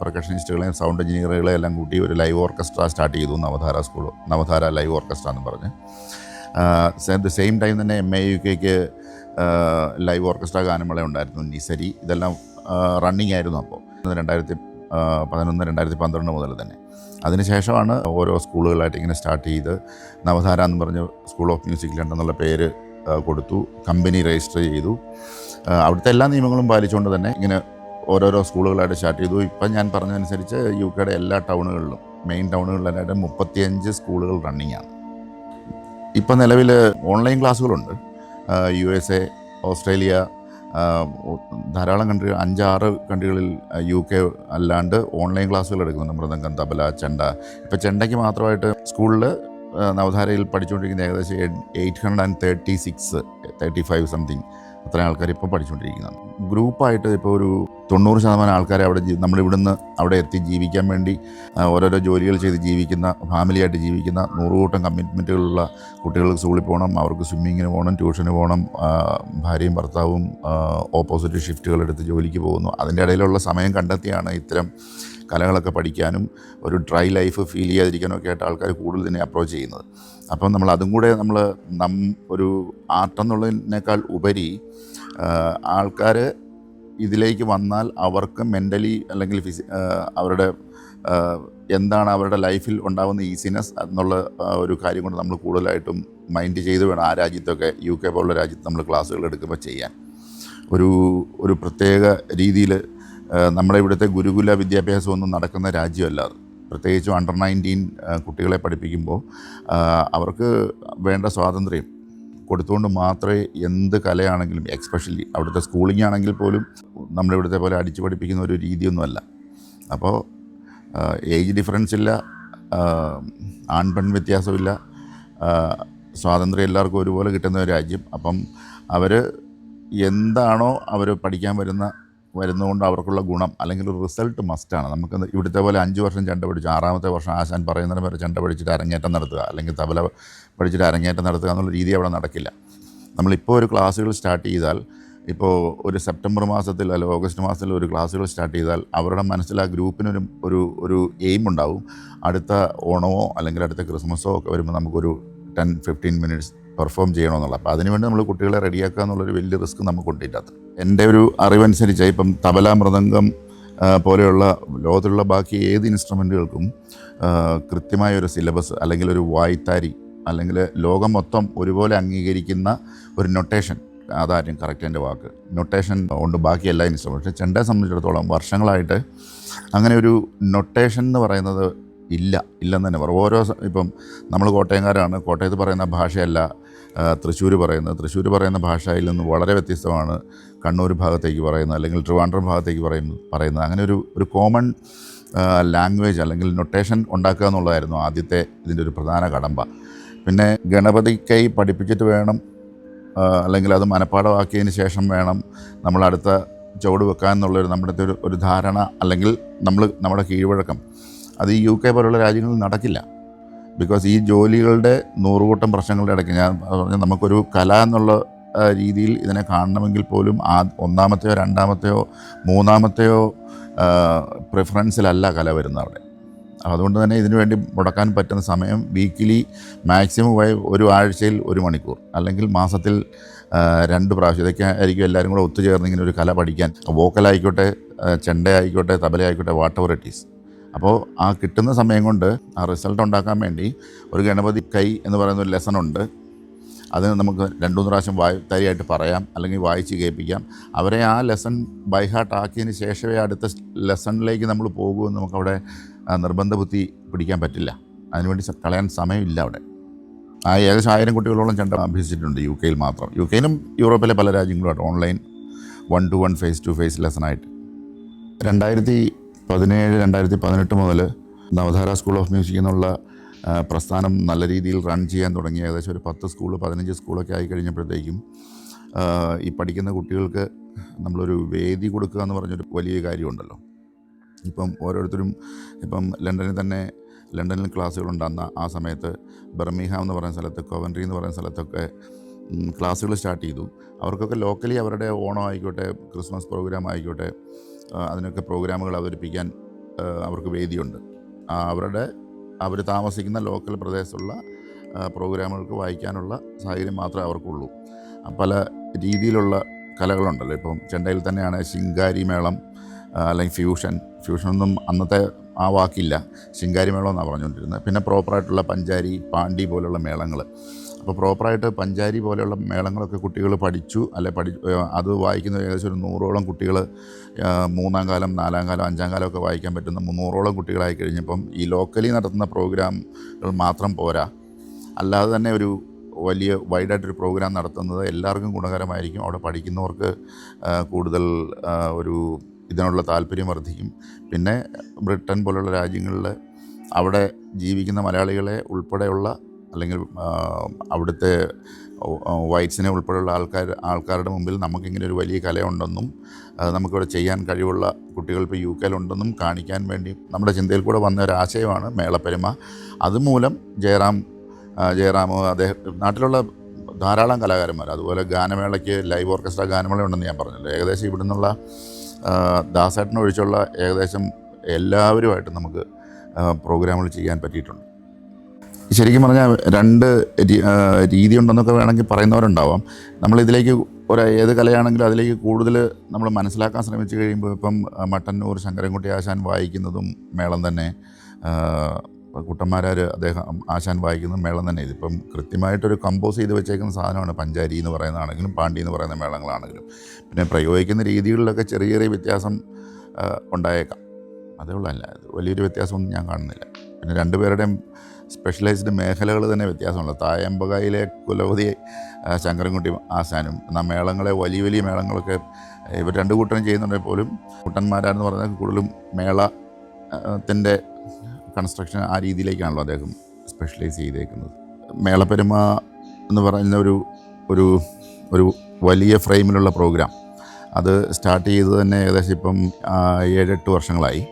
പ്രൊക്കഷനിസ്റ്റുകളെയും സൗണ്ട് എഞ്ചിനീയറുകളെയും എല്ലാം കൂട്ടി ഒരു ലൈവ് ഓർക്കസ്ട്ര സ്റ്റാർട്ട് ചെയ്തു Navadhara school Navadhara live orchestra എന്ന് പറഞ്ഞ്. അറ്റ് ദ സെയിം ടൈം തന്നെ എം എ യു കെക്ക് ലൈവ് ഓർക്കസ്ട്ര ഗാനമേള ഉണ്ടായിരുന്നു നിസരി. ഇതെല്ലാം റണ്ണിങ് ആയിരുന്നു അപ്പോൾ രണ്ടായിരത്തി പതിനൊന്ന് രണ്ടായിരത്തി പന്ത്രണ്ട് മുതൽ തന്നെ. അതിനുശേഷമാണ് ഓരോ സ്കൂളുകളായിട്ട് ഇങ്ങനെ സ്റ്റാർട്ട് ചെയ്ത് നവധാര എന്ന് പറഞ്ഞ സ്കൂൾ ഓഫ് മ്യൂസിക് ലണ്ടൻ എന്നുള്ള പേര് കൊടുത്തു കമ്പനി രജിസ്റ്റർ ചെയ്തു. അവിടുത്തെ എല്ലാ നിയമങ്ങളും പാലിച്ചുകൊണ്ട് തന്നെ ഇങ്ങനെ ഓരോരോ സ്കൂളുകളായിട്ട് സ്റ്റാർട്ട് ചെയ്തു. ഇപ്പം ഞാൻ പറഞ്ഞതനുസരിച്ച് യു കെയുടെ എല്ലാ ടൗണുകളിലും മെയിൻ ടൗണുകളിലായിട്ട് മുപ്പത്തിയഞ്ച് സ്കൂളുകൾ റണ്ണിങ് ആണ്. ഇപ്പം നിലവിൽ ഓൺലൈൻ ക്ലാസ്സുകളുണ്ട്. യു എസ് എ ഓസ്ട്രേലിയ ധാരാളം കൺട്രി അഞ്ചാറ് കൺട്രികളിൽ യു കെ അല്ലാണ്ട് ഓൺലൈൻ ക്ലാസ്സുകൾ എടുക്കുന്നു മൃദംഗം തബല ചെണ്ട. ഇപ്പോൾ ചെണ്ടയ്ക്ക് മാത്രമായിട്ട് സ്കൂളിൽ നവധാരയിൽ പഠിച്ചുകൊണ്ടിരിക്കുന്ന ഏകദേശം eight hundred and thirty six thirty five something അത്രയും ആൾക്കാർ ഇപ്പോൾ പഠിച്ചുകൊണ്ടിരിക്കുന്നത് ഗ്രൂപ്പായിട്ട് ഇപ്പോൾ ഒരു തൊണ്ണൂറ് ശതമാനം ആൾക്കാരെ അവിടെ നമ്മളിവിടുന്ന് അവിടെ എത്തി ജീവിക്കാൻ വേണ്ടി ഓരോരോ ജോലികൾ ചെയ്ത് ജീവിക്കുന്ന ഫാമിലിയായിട്ട് ജീവിക്കുന്ന നൂറുകൂട്ടം കമ്മിറ്റ്മെന്റുകളുള്ള കുട്ടികൾക്ക് സ്കൂളിൽ പോകണം അവർക്ക് സ്വിമ്മിങ്ങിന് പോകണം ട്യൂഷന് പോകണം ഭാര്യയും ഭർത്താവും ഓപ്പോസിറ്റ് ഷിഫ്റ്റുകൾ എടുത്ത് ജോലിക്ക് പോകുന്നു. അതിന്റെ ഇടയിലുള്ള സമയം കണ്ടെത്തിയാണ് ഇത്തരം കലകളൊക്കെ പഠിക്കാനും ഒരു ഡ്രൈ ലൈഫ് ഫീൽ ചെയ്യാതിരിക്കാനും ഒക്കെ ആയിട്ട് ആൾക്കാർ കൂടുതൽ തന്നെ അപ്രോച്ച് ചെയ്യുന്നത്. അപ്പം നമ്മൾ അതും കൂടെ നമ്മൾ നം ഒരു ആർട്ടെന്നുള്ളതിനേക്കാൾ ഉപരി ആൾക്കാർ ഇതിലേക്ക് വന്നാൽ അവർക്ക് മെന്റലി അല്ലെങ്കിൽ ഫിസി അവരുടെ എന്താണ് അവരുടെ ലൈഫിൽ ഉണ്ടാകുന്ന ഈസിനെസ് എന്നുള്ള ഒരു കാര്യം കൊണ്ട് നമ്മൾ കൂടുതലായിട്ടും മൈൻഡ് ചെയ്ത് വേണം ആ രാജ്യത്തൊക്കെ യു കെ പോലുള്ള രാജ്യത്ത് നമ്മൾ ക്ലാസ്സുകൾ എടുക്കുമ്പോൾ ചെയ്യാൻ. ഒരു ഒരു പ്രത്യേക രീതിയിൽ നമ്മുടെ ഇവിടുത്തെ ഗുരുകുല വിദ്യാഭ്യാസം ഒന്നും നടക്കുന്ന രാജ്യമല്ല പ്രത്യേകിച്ചും അണ്ടർ നയന്റീൻ കുട്ടികളെ പഠിപ്പിക്കുമ്പോൾ അവർക്ക് വേണ്ട സ്വാതന്ത്ര്യം കൊടുത്തുകൊണ്ട് മാത്രമേ എന്ത് കലയാണെങ്കിലും എക്സ്പെഷ്യലി അവിടുത്തെ സ്കൂളിംഗ് ആണെങ്കിൽ പോലും നമ്മളിവിടുത്തെ പോലെ അടിച്ചു പഠിപ്പിക്കുന്ന ഒരു രീതിയൊന്നുമല്ല. അപ്പോൾ ഏജ് ഡിഫറൻസ് ഇല്ല ആൺ പെൺ വ്യത്യാസമില്ല സ്വാതന്ത്ര്യം എല്ലാവർക്കും ഒരുപോലെ കിട്ടുന്ന ഒരു രാജ്യം. അപ്പം അവർ എന്താണോ അവർ പഠിക്കാൻ വരുന്ന വരുന്നതുകൊണ്ട് അവർക്കുള്ള ഗുണം അല്ലെങ്കിൽ ഒരു റിസൾട്ട് മസ്റ്റാണ് നമുക്ക് ഇവിടുത്തെ പോലെ അഞ്ച് വർഷം ചണ്ട പഠിച്ചു ആറാമത്തെ വർഷം ആശാൻ പറയുന്നതിന് വരെ ചണ്ട പഠിച്ചിട്ട് അരങ്ങേറ്റം നടത്തുക അല്ലെങ്കിൽ തബല പഠിച്ചിട്ട് അരങ്ങേറ്റം നടത്തുക എന്നുള്ള രീതി അവിടെ നടക്കില്ല. നമ്മളിപ്പോൾ ഒരു ക്ലാസ്സുകൾ സ്റ്റാർട്ട് ചെയ്താൽ ഇപ്പോൾ ഒരു സെപ്റ്റംബർ മാസത്തിൽ അല്ലെങ്കിൽ ഓഗസ്റ്റ് മാസത്തിൽ ഒരു ക്ലാസ്സുകൾ സ്റ്റാർട്ട് ചെയ്താൽ അവരുടെ മനസ്സിൽ ആ ഗ്രൂപ്പിനൊരു ഒരു ഒരു എയിം ഉണ്ടാവും. അടുത്ത ഓണമോ അല്ലെങ്കിൽ അടുത്ത ക്രിസ്മസോ ഒക്കെ വരുമ്പോൾ നമുക്കൊരു ടെൻ ഫിഫ്റ്റീൻ മിനിറ്റ്സ് പെർഫോം ചെയ്യണമെന്നുള്ള. അപ്പോൾ അതിനുവേണ്ടി നമ്മൾ കുട്ടികളെ റെഡിയാക്കുക എന്നുള്ളൊരു വലിയ റിസ്ക് നമുക്കുണ്ട് ഇതിനകത്ത്. എന്റെ ഒരു അറിവനുസരിച്ച് ഇപ്പം തബല മൃദംഗം പോലെയുള്ള ലോകത്തിലുള്ള ബാക്കി ഏത് ഇൻസ്ട്രുമെന്റുകൾക്കും കൃത്യമായ ഒരു സിലബസ് അല്ലെങ്കിൽ ഒരു വായ്ത്താരി അല്ലെങ്കിൽ ലോകം മൊത്തം ഒരുപോലെ അംഗീകരിക്കുന്ന ഒരു നൊട്ടേഷൻ. അതാരും കറക്റ്റ് എന്റെ വാക്ക്. നൊട്ടേഷൻ ഉണ്ട് ബാക്കി എല്ലാ ഇൻസ്ട്രുമെന്റ് പക്ഷേ ചെണ്ടയെ സംബന്ധിച്ചിടത്തോളം വർഷങ്ങളായിട്ട് അങ്ങനെ ഒരു നൊട്ടേഷൻ എന്ന് പറയുന്നത് ഇല്ല. ഇല്ലെന്ന് തന്നെ പറയും ഓരോ ഇപ്പം നമ്മൾ കോട്ടയംകാരാണ്. കോട്ടയത്ത് പറയുന്ന ഭാഷയല്ല തൃശ്ശൂർ പറയുന്നത്. തൃശ്ശൂർ പറയുന്ന ഭാഷയിൽ നിന്ന് വളരെ വ്യത്യസ്തമാണ് കണ്ണൂർ ഭാഗത്തേക്ക് പറയുന്നത് അല്ലെങ്കിൽ ട്രിവാൻഡ്രം ഭാഗത്തേക്ക് പറയുന്നത് പറയുന്നത്. അങ്ങനെ ഒരു ഒരു കോമൺ ലാംഗ്വേജ് അല്ലെങ്കിൽ നൊട്ടേഷൻ ഉണ്ടാക്കുക എന്നുള്ളതായിരുന്നു ആദ്യത്തെ ഇതിന്റെ ഒരു പ്രധാന കടമ്പ. പിന്നെ ഗണപതിക്കായി പഠിപ്പിച്ചിട്ട് വേണം അല്ലെങ്കിൽ അത് മനഃപ്പാടമാക്കിയതിന് ശേഷം വേണം നമ്മൾ അടുത്ത ചുവട് വെക്കാൻ എന്നുള്ളൊരു നമ്മുടെ ഒരു ഒരു ധാരണ അല്ലെങ്കിൽ നമ്മൾ നമ്മുടെ കീഴ്വഴക്കം. അത് ഈ യു കെ പോലുള്ള രാജ്യങ്ങളിൽ നടക്കില്ല. ബിക്കോസ് ഈ ജോലികളുടെ നൂറുകൂട്ടം പ്രശ്നങ്ങളുടെ ഇടയ്ക്ക് ഞാൻ പറഞ്ഞാൽ നമുക്കൊരു കല എന്നുള്ള രീതിയിൽ ഇതിനെ കാണണമെങ്കിൽ പോലും ആ ഒന്നാമത്തെയോ രണ്ടാമത്തെയോ മൂന്നാമത്തെയോ പ്രിഫറൻസിലല്ല കല വരുന്നത് അതുകൊണ്ട് തന്നെ ഇതിനു വേണ്ടി മുടക്കാൻ പറ്റുന്ന സമയം വീക്കിലി മാക്സിമം ഒരു ആഴ്ചയിൽ ഒരു മണിക്കൂർ അല്ലെങ്കിൽ മാസത്തിൽ രണ്ട് പ്രാവശ്യം ഇതൊക്കെ ആയിരിക്കും എല്ലാവരും കൂടെ ഒത്തുചേർന്ന് ഇങ്ങനെ ഒരു കല പഠിക്കാൻ. വോക്കലായിക്കോട്ടെ ചെണ്ട ആയിക്കോട്ടെ തബല ആയിക്കോട്ടെ വാട്ട് ഇറ്റ് ഈസ് അപ്പോൾ ആ കിട്ടുന്ന സമയം കൊണ്ട് ആ റിസൾട്ട് ഉണ്ടാക്കാൻ വേണ്ടി ഒരു ഗണപതി കൈ എന്ന് പറയുന്ന ഒരു ലെസൺ ഉണ്ട്. അത് നമുക്ക് രണ്ടു മൂന്ന് പ്രാവശ്യം വായി തരിയായിട്ട് പറയാം അല്ലെങ്കിൽ വായിച്ച് കേൾപ്പിക്കാം. അവരെ ആ ലെസൺ ബൈ ഹാർട്ട് ആക്കിയതിന് ശേഷമേ അടുത്ത ലെസണിലേക്ക് നമ്മൾ പോകുമെന്ന് നമുക്കവിടെ നിർബന്ധ ബുദ്ധി പിടിക്കാൻ പറ്റില്ല. അതിനുവേണ്ടി കളയാൻ സമയമില്ല അവിടെ. ആ ഏകദേശം ആയിരം കുട്ടികളോളം ചെണ്ട അഭ്യസിച്ചിട്ടുണ്ട് യു കെയിൽ മാത്രം. യു കെയിലും യൂറോപ്പിലെ പല രാജ്യങ്ങളുമായിട്ട് online one to one face to face ലെസണായിട്ട്. രണ്ടായിരത്തി പതിനേഴ് രണ്ടായിരത്തി പതിനെട്ട് മുതൽ നവധാര സ്കൂൾ ഓഫ് മ്യൂസിക് എന്നുള്ള പ്രസ്ഥാനം നല്ല രീതിയിൽ റൺ ചെയ്യാൻ തുടങ്ങി. ഏകദേശം ഒരു പത്ത് സ്കൂൾ പതിനഞ്ച് സ്കൂളൊക്കെ ആയി കഴിഞ്ഞപ്പോഴത്തേക്കും ഈ പഠിക്കുന്ന കുട്ടികൾക്ക് നമ്മളൊരു വേദി കൊടുക്കുക എന്ന് പറഞ്ഞൊരു വലിയ കാര്യമുണ്ടല്ലോ. ഇപ്പം ഓരോരുത്തരും ഇപ്പം ലണ്ടനിൽ തന്നെ ലണ്ടനിൽ ക്ലാസ്സുകൾ ഉണ്ടാകുന്ന ആ സമയത്ത്. ബർമിഹാം എന്ന് പറയുന്ന സ്ഥലത്ത് കോവൻട്രി എന്ന് പറയുന്ന സ്ഥലത്തൊക്കെ ക്ലാസ്സുകൾ സ്റ്റാർട്ട് ചെയ്തു. അവർക്കൊക്കെ ലോക്കലി അവരുടെ ഓണം ആയിക്കോട്ടെ ക്രിസ്മസ് പ്രോഗ്രാം ആയിക്കോട്ടെ അതിനൊക്കെ പ്രോഗ്രാമുകൾ അവതരിപ്പിക്കാൻ അവർക്ക് വേദിയുണ്ട്. അവരുടെ അവർ താമസിക്കുന്ന ലോക്കൽ പ്രദേശത്തുള്ള പ്രോഗ്രാമുകൾക്ക് വായിക്കാനുള്ള സാഹചര്യം മാത്രമേ അവർക്കുള്ളൂ. പല രീതിയിലുള്ള കലകളുണ്ടല്ലോ. ഇപ്പം ചെണ്ടയിൽ തന്നെയാണ് ശിങ്കാരി മേളം അല്ലെങ്കിൽ ഫ്യൂഷൻ ഫ്യൂഷനൊന്നും അന്നത്തെ ആ വാക്കില്ല. ശിങ്കാരി മേളം എന്നാണ് പറഞ്ഞുകൊണ്ടിരുന്നത്. പിന്നെ പ്രോപ്പറായിട്ടുള്ള പഞ്ചാരി പാണ്ടി പോലുള്ള മേളങ്ങൾ അപ്പോൾ പ്രോപ്പറായിട്ട് പഞ്ചാരി പോലെയുള്ള മേളങ്ങളൊക്കെ കുട്ടികൾ പഠിച്ചു. അല്ലെ പഠി അത് വായിക്കുന്ന ഏകദേശം ഒരു നൂറോളം കുട്ടികൾ മൂന്നാം കാലം നാലാം കാലം അഞ്ചാം കാലമൊക്കെ വായിക്കാൻ പറ്റുന്ന മുന്നൂറോളം കുട്ടികളായി കഴിഞ്ഞപ്പം ഈ ലോക്കലി നടത്തുന്ന പ്രോഗ്രാമുകൾ മാത്രം പോരാ. അല്ലാതെ തന്നെ ഒരു വലിയ വൈഡായിട്ടൊരു പ്രോഗ്രാം നടത്തുന്നത് എല്ലാവർക്കും ഗുണകരമായിരിക്കും. അവിടെ പഠിക്കുന്നവർക്ക് കൂടുതൽ ഒരു ഇതിനുള്ള താല്പര്യം വർദ്ധിക്കും. പിന്നെ ബ്രിട്ടൻ പോലുള്ള രാജ്യങ്ങളിൽ അവിടെ ജീവിക്കുന്ന മലയാളികളെ ഉൾപ്പെടെയുള്ള അല്ലെങ്കിൽ അവിടുത്തെ വൈറ്റ്സിനെ ഉൾപ്പെടെയുള്ള ആൾക്കാർ ആൾക്കാരുടെ മുമ്പിൽ നമുക്കിങ്ങനെ ഒരു വലിയ കലയുണ്ടെന്നും നമുക്കിവിടെ ചെയ്യാൻ കഴിവുള്ള കുട്ടികൾ ഇപ്പോൾ യു കെയിലുണ്ടെന്നും കാണിക്കാൻ വേണ്ടി നമ്മുടെ ചിന്തയിൽ കൂടെ വന്ന ഒരാശയമാണ് മേളപ്പെരുമ. അതുമൂലം ജയറാം ജയറാം അദ്ദേഹം നാട്ടിലുള്ള ധാരാളം കലാകാരന്മാർ അതുപോലെ ഗാനമേളയ്ക്ക് ലൈവ് ഓർക്കസ്ട്ര ഗാനമേള ഉണ്ടെന്ന് ഞാൻ പറഞ്ഞല്ലോ. ഏകദേശം ഇവിടെ നിന്നുള്ള ദാസേട്ടനെ ഒഴിച്ചുള്ള ഏകദേശം എല്ലാവരുമായിട്ട് നമുക്ക് പ്രോഗ്രാമുകൾ ചെയ്യാൻ പറ്റിയിട്ടുണ്ട്. ശരിക്കും പറഞ്ഞാൽ രണ്ട് രീതി ഉണ്ടെന്നൊക്കെ വേണമെങ്കിൽ പറയുന്നവരുണ്ടാവാം. നമ്മളിതിലേക്ക് ഒരു ഏത് കലയാണെങ്കിലും അതിലേക്ക് കൂടുതൽ നമ്മൾ മനസ്സിലാക്കാൻ ശ്രമിച്ചു കഴിയുമ്പോൾ ഇപ്പം മട്ടന്നൂർ ശങ്കരൻകുട്ടി ആശാൻ വായിക്കുന്നതും മേളം തന്നെ കുട്ടന്മാരാർ അദ്ദേഹം ആശാൻ വായിക്കുന്ന മേളം തന്നെ ഇതിപ്പം കൃത്യമായിട്ടൊരു കമ്പോസ് ചെയ്ത് വെച്ചേക്കുന്ന സാധനമാണ് പഞ്ചാരി എന്ന് പറയുന്നതാണെങ്കിലും പാണ്ടി എന്ന് പറയുന്ന മേളങ്ങളാണെങ്കിലും. പിന്നെ പ്രയോഗിക്കുന്ന രീതികളിലൊക്കെ ചെറിയ ചെറിയ വ്യത്യാസം ഉണ്ടായേക്കാം. അതേ ഉള്ളല്ല വലിയൊരു വ്യത്യാസമൊന്നും ഞാൻ കാണുന്നില്ല. പിന്നെ രണ്ടുപേരുടെയും സ്പെഷ്യലൈസ്ഡ് മേഖലകൾ തന്നെ വ്യത്യാസമുള്ള തായമ്പകയിലെ കുലവതി ശങ്കരൻകുട്ടി ആശാനും എന്നാൽ മേളങ്ങളെ വലിയ വലിയ മേളങ്ങളൊക്കെ ഇവർ രണ്ട് കൂട്ടരും ചെയ്യുന്നുണ്ടെങ്കിൽ പോലും കുട്ടന്മാരാണെന്ന് പറഞ്ഞാൽ കൂടുതലും മേള ത്തിന്റെ കൺസ്ട്രക്ഷൻ ആ രീതിയിലേക്കാണല്ലോ അദ്ദേഹം സ്പെഷ്യലൈസ് ചെയ്തേക്കുന്നത്. മേളപ്പെരുമ എന്ന് പറയുന്ന ഒരു ഒരു ഒരു വലിയ ഫ്രെയിമിലുള്ള പ്രോഗ്രാം അത് സ്റ്റാർട്ട് ചെയ്ത് തന്നെ ഏകദേശം ഇപ്പം ഏഴെട്ട് വർഷങ്ങളായി.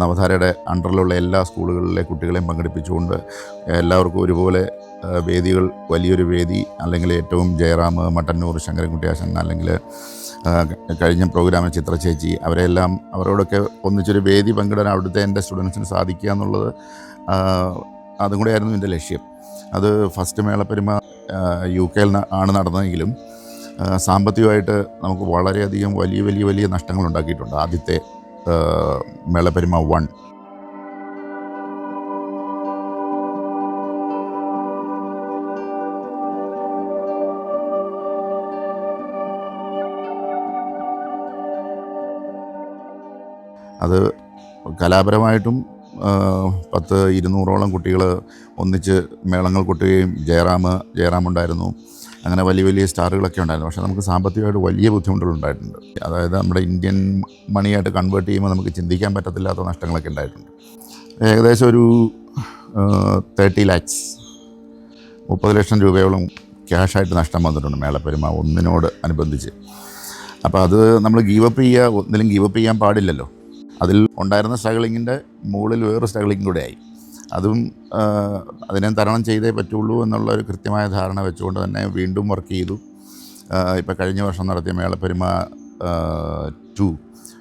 നവധാരയുടെ അണ്ടറിലുള്ള എല്ലാ സ്കൂളുകളിലെ കുട്ടികളെയും പങ്കെടുപ്പിച്ചുകൊണ്ട് എല്ലാവർക്കും ഒരുപോലെ വേദികൾ വലിയൊരു വേദി അല്ലെങ്കിൽ ഏറ്റവും ജയറാം മട്ടന്നൂർ ശങ്കരൻകുട്ടി ആശൻ അല്ലെങ്കിൽ കഴിഞ്ഞ പ്രോഗ്രാമിൽ ചിത്ര ചേച്ചി അവരെല്ലാം അവരോടൊക്കെ ഒന്നിച്ചൊരു വേദി പങ്കിടാൻ അവിടുത്തെ എന്റെ സ്റ്റുഡൻസിന് സാധിക്കുക എന്നുള്ളത് അതും കൂടെയായിരുന്നു എന്റെ ലക്ഷ്യം. അത് ഫസ്റ്റ് മേളപ്പെരുമ യു കെയിൽ ആണ് നടന്നതെങ്കിലും സാമ്പത്തികമായിട്ട് നമുക്ക് വളരെയധികം വലിയ വലിയ വലിയ നഷ്ടങ്ങൾ ഉണ്ടാക്കിയിട്ടുണ്ട്. ആദ്യത്തെ മേളപ്പെരുമ വൺ അത് കലാപരമായിട്ടും പത്ത് ഇരുന്നൂറോളം കുട്ടികൾ ഒന്നിച്ച് മേളങ്ങൾ കൊട്ടുകയും ജയറാം ജയറാം ഉണ്ടായിരുന്നു. അങ്ങനെ വലിയ വലിയ സ്റ്റാറുകളൊക്കെ ഉണ്ടായിരുന്നു. പക്ഷേ നമുക്ക് സാമ്പത്തികമായിട്ട് വലിയ ബുദ്ധിമുട്ടുകൾ ഉണ്ടായിട്ടുണ്ട്. അതായത് നമ്മുടെ ഇന്ത്യൻ മണിയായിട്ട് കൺവേർട്ട് ചെയ്യുമ്പോൾ നമുക്ക് ചിന്തിക്കാൻ പറ്റത്തില്ലാത്ത നഷ്ടങ്ങളൊക്കെ ഉണ്ടായിട്ടുണ്ട്. ഏകദേശം ഒരു തേർട്ടി ലാക്സ് മുപ്പത് ലക്ഷം രൂപയോളം ക്യാഷായിട്ട് നഷ്ടം വന്നിട്ടുണ്ട് മേളപ്പെരുമ ഒന്നിനോട് അനുബന്ധിച്ച്. അപ്പോൾ അത് നമ്മൾ ഗീവപ്പ് ചെയ്യുക ഒന്നിലും ഗീവപ്പ് ചെയ്യാൻ പാടില്ലല്ലോ. അതിൽ ഉണ്ടായിരുന്ന സ്ട്രഗിളിങ്ങിന്റെ മുകളിൽ വേറെ സ്ട്രഗിളിങ് കൂടെ ആയി അതും അതിനെ തരണം ചെയ്തേ പറ്റുള്ളൂ എന്നുള്ള ഒരു കൃത്യമായ ധാരണ വെച്ചുകൊണ്ട് തന്നെ വീണ്ടും വർക്ക് ചെയ്തു. ഇപ്പോൾ കഴിഞ്ഞ വർഷം നടത്തിയ മേളപ്പെരുമ ടു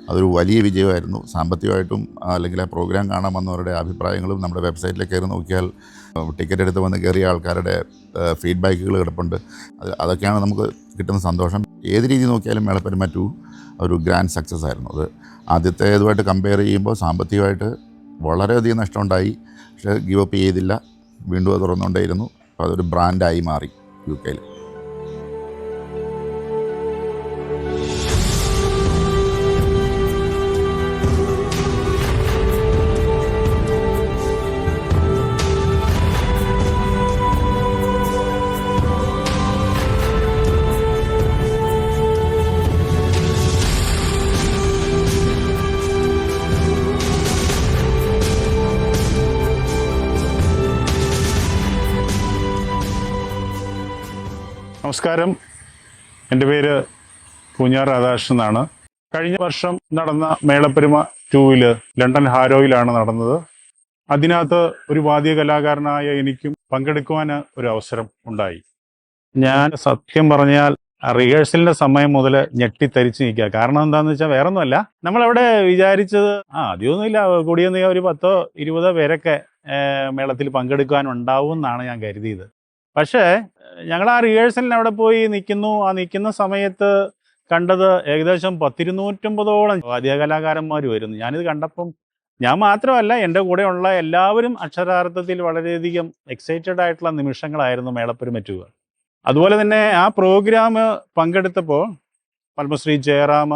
അതൊരു വലിയ വിജയമായിരുന്നു. സാമ്പത്തികമായിട്ടും അല്ലെങ്കിൽ ആ പ്രോഗ്രാം കാണാൻ വന്നവരുടെ അഭിപ്രായങ്ങളും നമ്മുടെ വെബ്സൈറ്റിൽ കയറി നോക്കിയാൽ ടിക്കറ്റ് എടുത്ത് വന്ന് കയറിയ ആൾക്കാരുടെ ഫീഡ്ബാക്കുകൾ കിടപ്പുണ്ട്. അത് അതൊക്കെയാണ് നമുക്ക് കിട്ടുന്ന സന്തോഷം. ഏത് രീതി നോക്കിയാലും മേളപ്പെരുമ ടു ഒരു ഗ്രാൻഡ് സക്സസ് ആയിരുന്നു. അത് ആദ്യത്തെ ഇതുമായിട്ട് കമ്പയർ ചെയ്യുമ്പോൾ സാമ്പത്തികമായിട്ട് വളരെയധികം നഷ്ടമുണ്ടായി. പക്ഷേ ഗീവപ്പ് ചെയ്തില്ല. വീണ്ടും അത് തുറന്നുകൊണ്ടേയിരുന്നു. അപ്പോൾ അതൊരു ബ്രാൻഡായി മാറി യു കെയിൽ നമസ്കാരം. എന്റെ പേര് പൂഞ്ഞാർ രാധാകൃഷ്ണൻ എന്നാണ്. കഴിഞ്ഞ വർഷം നടന്ന മേളപ്പെരുമ ടൂവിൽ ലണ്ടൻ ഹാരോയിലാണ് നടന്നത്. അതിനകത്ത് ഒരു വാദ്യ കലാകാരനായ എനിക്കും പങ്കെടുക്കുവാൻ ഒരു അവസരം ഉണ്ടായി. ഞാൻ സത്യം പറഞ്ഞാൽ റിഹേഴ്സലിന്റെ സമയം മുതൽ ഞെട്ടിത്തരിച്ച് നിൽക്കുക. കാരണം എന്താണെന്ന് വെച്ചാൽ വേറെ ഒന്നുമല്ല നമ്മളവിടെ വിചാരിച്ചത് ആ അധികമൊന്നുമില്ല കൂടിയൊന്നും ഒരു പത്തോ ഇരുപതോ പേരൊക്കെ മേളത്തിൽ പങ്കെടുക്കാൻ ഉണ്ടാവും എന്നാണ് ഞാൻ കരുതിയത്. പക്ഷേ ഞങ്ങൾ ആ റിഹേഴ്സലിന് അവിടെ പോയി നിൽക്കുന്നു. ആ നിൽക്കുന്ന സമയത്ത് കണ്ടത് ഏകദേശം പത്തിരുന്നൂറ്റമ്പതോളം വാദ്യകലാകാരന്മാർ വരുന്നു. ഞാനിത് കണ്ടപ്പം ഞാൻ മാത്രമല്ല എന്റെ കൂടെയുള്ള എല്ലാവരും അക്ഷരാർത്ഥത്തിൽ വളരെയധികം എക്സൈറ്റഡ് ആയിട്ടുള്ള നിമിഷങ്ങളായിരുന്നു മേളപ്പെരുമറ്റുക അതുപോലെ തന്നെ ആ പ്രോഗ്രാം പങ്കെടുത്തപ്പോൾ പത്മശ്രീ ജയറാം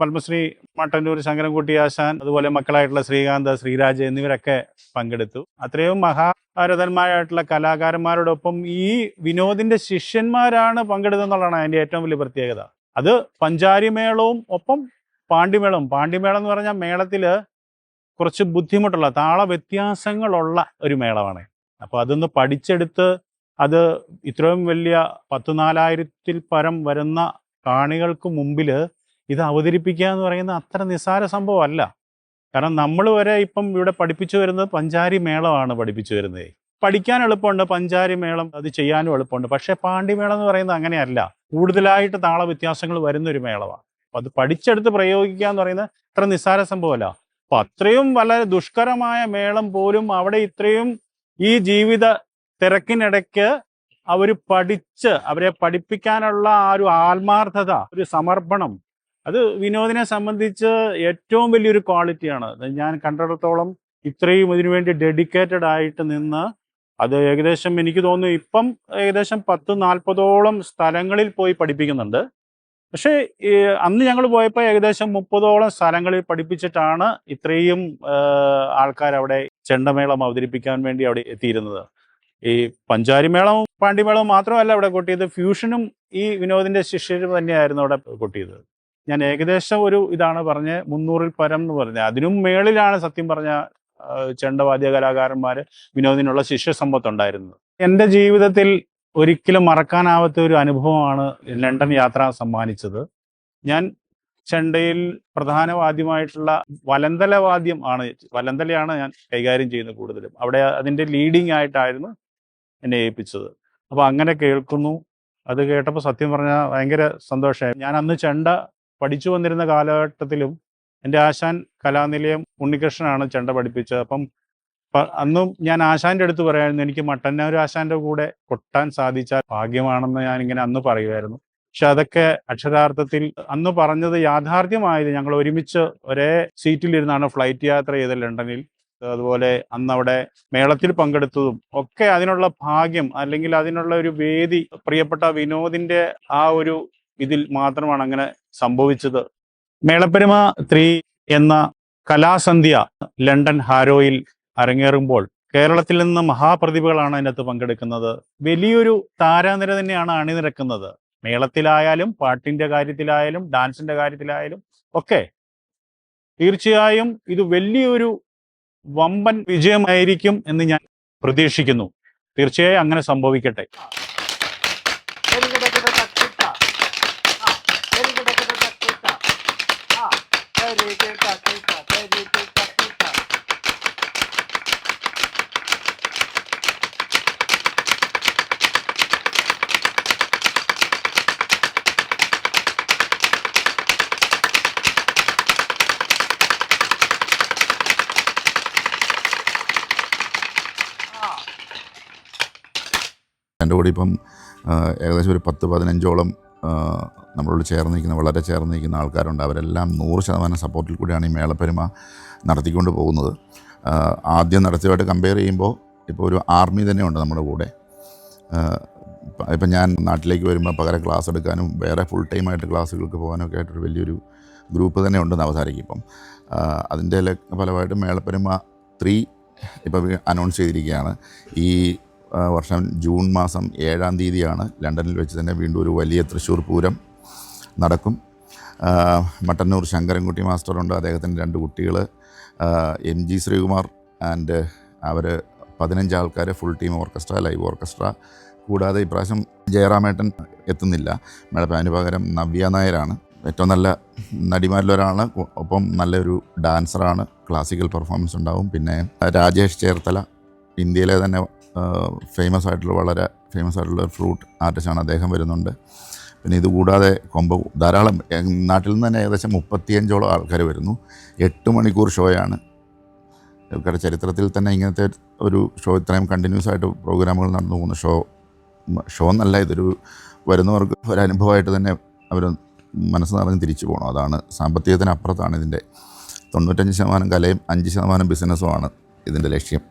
പത്മശ്രീ മട്ടന്നൂർ ശങ്കരൻകുട്ടി ആശാൻ അതുപോലെ മക്കളായിട്ടുള്ള ശ്രീകാന്ത് ശ്രീരാജ് എന്നിവരൊക്കെ പങ്കെടുത്തു. അത്രയും മഹാഭാരതന്മാരായിട്ടുള്ള കലാകാരന്മാരോടൊപ്പം ഈ വിനോദിന്റെ ശിഷ്യന്മാരാണ് പങ്കെടുത്തെന്നുള്ളതാണ് അതിന്റെ ഏറ്റവും വലിയ പ്രത്യേകത. അത് പഞ്ചാരിമേളവും ഒപ്പം പാണ്ഡിമേളവും പാണ്ഡിമേളം എന്ന് പറഞ്ഞാൽ മേളത്തിൽ കുറച്ച് ബുദ്ധിമുട്ടുള്ള താള വ്യത്യാസങ്ങളുള്ള ഒരു മേളമാണ്. അപ്പോൾ അതൊന്ന് പഠിച്ചെടുത്ത് അത് ഇത്രയും വലിയ പത്ത് നാലായിരത്തിൽ പരം വരുന്ന കാണികൾക്ക് മുമ്പിൽ ഇത് അവതരിപ്പിക്കുക എന്ന് പറയുന്നത് അത്ര നിസ്സാര സംഭവമല്ല. കാരണം നമ്മൾ വരെ ഇപ്പം ഇവിടെ പഠിപ്പിച്ചു വരുന്നത് പഞ്ചാരി മേളമാണ് പഠിപ്പിച്ചു വരുന്നത്. പഠിക്കാൻ എളുപ്പമുണ്ട് പഞ്ചാരി മേളം അത് ചെയ്യാനും എളുപ്പമുണ്ട്. പക്ഷേ പാണ്ഡിമേളം എന്ന് പറയുന്നത് അങ്ങനെയല്ല. കൂടുതലായിട്ട് താള വ്യത്യാസങ്ങൾ വരുന്ന ഒരു മേളമാണ് അപ്പം അത് പഠിച്ചെടുത്ത് പ്രയോഗിക്കുക എന്ന് പറയുന്നത് അത്ര നിസ്സാര സംഭവമല്ല. അപ്പം അത്രയും വളരെ ദുഷ്കരമായ മേളം പോലും അവിടെ ഇത്രയും ഈ ജീവിത തിരക്കിനിടയ്ക്ക് അവർ പഠിച്ച് അവരെ പഠിപ്പിക്കാനുള്ള ആ ഒരു ആത്മാർത്ഥത ഒരു സമർപ്പണം അത് വിനോദിനെ സംബന്ധിച്ച് ഏറ്റവും വലിയൊരു ക്വാളിറ്റിയാണ്. ഞാൻ കണ്ടിടത്തോളം ഇത്രയും ഇതിനുവേണ്ടി ഡെഡിക്കേറ്റഡ് ആയിട്ട് നിന്ന് അത് ഏകദേശം എനിക്ക് തോന്നുന്നു ഇപ്പം ഏകദേശം പത്ത് നാൽപ്പതോളം സ്ഥലങ്ങളിൽ പോയി പഠിപ്പിക്കുന്നുണ്ട്. പക്ഷേ അന്ന് ഞങ്ങൾ പോയപ്പോൾ ഏകദേശം മുപ്പതോളം സ്ഥലങ്ങളിൽ പഠിപ്പിച്ചിട്ടാണ് ഇത്രയും ആൾക്കാർ അവിടെ ചെണ്ടമേളം അവതരിപ്പിക്കാൻ വേണ്ടി അവിടെ എത്തിയിരുന്നത്. ഈ പഞ്ചാരിമേളവും പാണ്ടിമേളവും മാത്രമല്ല അവിടെ കൊട്ടിയത്. ഫ്യൂഷനും ഈ വിനോദിന്റെ ശിഷ്യരും തന്നെയായിരുന്നു അവിടെ കൊട്ടിയത്. ഞാൻ ഏകദേശം ഒരു ഇതാണ് പറഞ്ഞ് മുന്നൂറിൽ പരം എന്ന് പറഞ്ഞത് അതിനും മേളിലാണ് സത്യം പറഞ്ഞ ചെണ്ടവാദ്യ കലാകാരന്മാർ വിനോദിനുള്ള ശിഷ്യസമ്പത്ത് ഉണ്ടായിരുന്നത്. എന്റെ ജീവിതത്തിൽ ഒരിക്കലും മറക്കാനാവാത്ത ഒരു അനുഭവമാണ് ലണ്ടൻ യാത്ര സമ്മാനിച്ചത്. ഞാൻ ചെണ്ടയിൽ പ്രധാന വാദ്യമായിട്ടുള്ള വലന്തല വാദ്യം ആണ് വലന്തലയാണ് ഞാൻ കൈകാര്യം ചെയ്യുന്നത് കൂടുതലും. അവിടെ അതിന്റെ ലീഡിങ് ആയിട്ടായിരുന്നു എന്നെ ഏൽപ്പിച്ചത്. അപ്പോൾ അങ്ങനെ കേൾക്കുന്നു. അത് കേട്ടപ്പോൾ സത്യം പറഞ്ഞാൽ ഭയങ്കര സന്തോഷമായി. ഞാൻ അന്ന് ചെണ്ട പഠിച്ചു വന്നിരുന്ന കാലഘട്ടത്തിലും എന്റെ ആശാൻ കലാനിലയം ഉണ്ണികൃഷ്ണനാണ് ചെണ്ട പഠിപ്പിച്ചത്. അപ്പം അന്നും ഞാൻ ആശാന്റെ അടുത്ത് പറയായിരുന്നു എനിക്ക് മട്ടന്നൂർ ആശാന്റെ കൂടെ കൊട്ടാൻ സാധിച്ചാൽ ഭാഗ്യമാണെന്ന് ഞാൻ ഇങ്ങനെ അന്ന് പറയുമായിരുന്നു. പക്ഷെ അതൊക്കെ അക്ഷരാർത്ഥത്തിൽ അന്ന് പറഞ്ഞത് യാഥാർത്ഥ്യമായത് ഞങ്ങൾ ഒരുമിച്ച് ഒരേ സീറ്റിലിരുന്നാണ് ഫ്ലൈറ്റ് യാത്ര ചെയ്തത് ലണ്ടനിൽ. അതുപോലെ അന്ന് അവിടെ മേളത്തിൽ പങ്കെടുത്തതും ഒക്കെ അതിനുള്ള ഭാഗ്യം അല്ലെങ്കിൽ അതിനുള്ള ഒരു വേദി പ്രിയപ്പെട്ട വിനോദിന്റെ ആ ഒരു ഇതിൽ മാത്രമാണ് അങ്ങനെ സംഭവിച്ചത്. മേളപ്പെരുമ ത്രീ എന്ന കലാസന്ധ്യ ലണ്ടൻ ഹാരോയിൽ അരങ്ങേറുമ്പോൾ കേരളത്തിൽ നിന്ന് മഹാപ്രതിഭകളാണ് അതിനകത്ത് പങ്കെടുക്കുന്നത്. വലിയൊരു താരാനിര തന്നെയാണ് അണിനിരക്കുന്നത്. മേളത്തിലായാലും പാട്ടിന്റെ കാര്യത്തിലായാലും ഡാൻസിന്റെ കാര്യത്തിലായാലും ഒക്കെ തീർച്ചയായും ഇത് വലിയൊരു വമ്പൻ വിജയമായിരിക്കും എന്ന് ഞാൻ പ്രതീക്ഷിക്കുന്നു. തീർച്ചയായും അങ്ങനെ സംഭവിക്കട്ടെ. എന്റെ കൂടെ ഇപ്പം ഏകദേശം ഒരു പത്ത് പതിനഞ്ചോളം നമ്മളോട് ചേർന്ന് നിൽക്കുന്ന വളരെ ചേർന്ന് നിൽക്കുന്ന ആൾക്കാരുണ്ട്. അവരെല്ലാം നൂറ് ശതമാനം സപ്പോർട്ടിൽ കൂടിയാണ് ഈ മേളപ്പെരുമ നടത്തിക്കൊണ്ട് പോകുന്നത്. ആദ്യം നടത്തിയതായിട്ട് കമ്പയർ ചെയ്യുമ്പോൾ ഇപ്പോൾ ഒരു ആർമി തന്നെയുണ്ട് നമ്മുടെ കൂടെ. ഇപ്പം ഇപ്പം ഞാൻ നാട്ടിലേക്ക് വരുമ്പോൾ പകരം ക്ലാസ് എടുക്കാനും വേറെ ഫുൾ ടൈമായിട്ട് ക്ലാസ്സുകൾക്ക് പോകാനൊക്കെ ആയിട്ടൊരു വലിയൊരു ഗ്രൂപ്പ് തന്നെ ഉണ്ടെന്ന് അവസാനിക്കും ഇപ്പം. അതിന്റെ ഫലമായിട്ട് മേളപ്പെരുമ ത്രീ ഇപ്പോൾ അനൗൺസ് ചെയ്തിരിക്കുകയാണ്. ഈ വർഷം ജൂൺ മാസം ഏഴാം തീയതിയാണ് ലണ്ടനിൽ വെച്ച് തന്നെ വീണ്ടും ഒരു വലിയ തൃശ്ശൂർ പൂരം നടക്കും. മട്ടന്നൂർ ശങ്കരൻകുട്ടി മാസ്റ്ററുണ്ട്. അദ്ദേഹത്തിന്റെ രണ്ട് കുട്ടികൾ എം ജി ശ്രീകുമാർ ആൻഡ് അവർ പതിനഞ്ച് ആൾക്കാർ full team orchestra live orchestra കൂടാതെ ഇപ്രാവശ്യം ജയറാമേട്ടൻ എത്തുന്നില്ല. മേളപ്പം അതിന് പകരം നവ്യ നായരാണ്. ഏറ്റവും നല്ല നടിമാരിലൊരാളാണ്. ഒപ്പം നല്ലൊരു ഡാൻസറാണ് ക്ലാസിക്കൽ പെർഫോമൻസ് ഉണ്ടാവും. പിന്നെ രാജേഷ് ചേർത്തല ഇന്ത്യയിലെ തന്നെ ഫേമസ് ആയിട്ടുള്ള വളരെ ഫേമസ് ആയിട്ടുള്ള ഒരു ഫ്രൂട്ട് ആർട്ടിസ്റ്റാണ് അദ്ദേഹം വരുന്നുണ്ട്. പിന്നെ ഇതുകൂടാതെ കൊമ്പ ധാരാളം നാട്ടിൽ നിന്ന് തന്നെ ഏകദേശം മുപ്പത്തിയഞ്ചോളം ആൾക്കാർ വരുന്നു. എട്ട് മണിക്കൂർ ഷോയാണ് ഇവരുടെ ചരിത്രത്തിൽ തന്നെ ഇങ്ങനത്തെ ഒരു ഷോ ഇത്രയും കണ്ടിന്യൂസ് ആയിട്ട് പ്രോഗ്രാമുകൾ നടന്നു പോകുന്ന ഷോ ഷോ എന്നല്ല ഇതൊരു വരുന്നവർക്ക് ഒരു അനുഭവമായിട്ട് തന്നെ അവർ മനസ്സ് നിറഞ്ഞ് തിരിച്ചു പോകണം. അതാണ് സാമ്പത്തികത്തിനപ്പുറത്താണ് ഇതിന്റെ തൊണ്ണൂറ്റഞ്ച് ശതമാനം കലയും അഞ്ച് ശതമാനം ബിസിനസ്സുമാണ് ഇതിന്റെ ലക്ഷ്യം.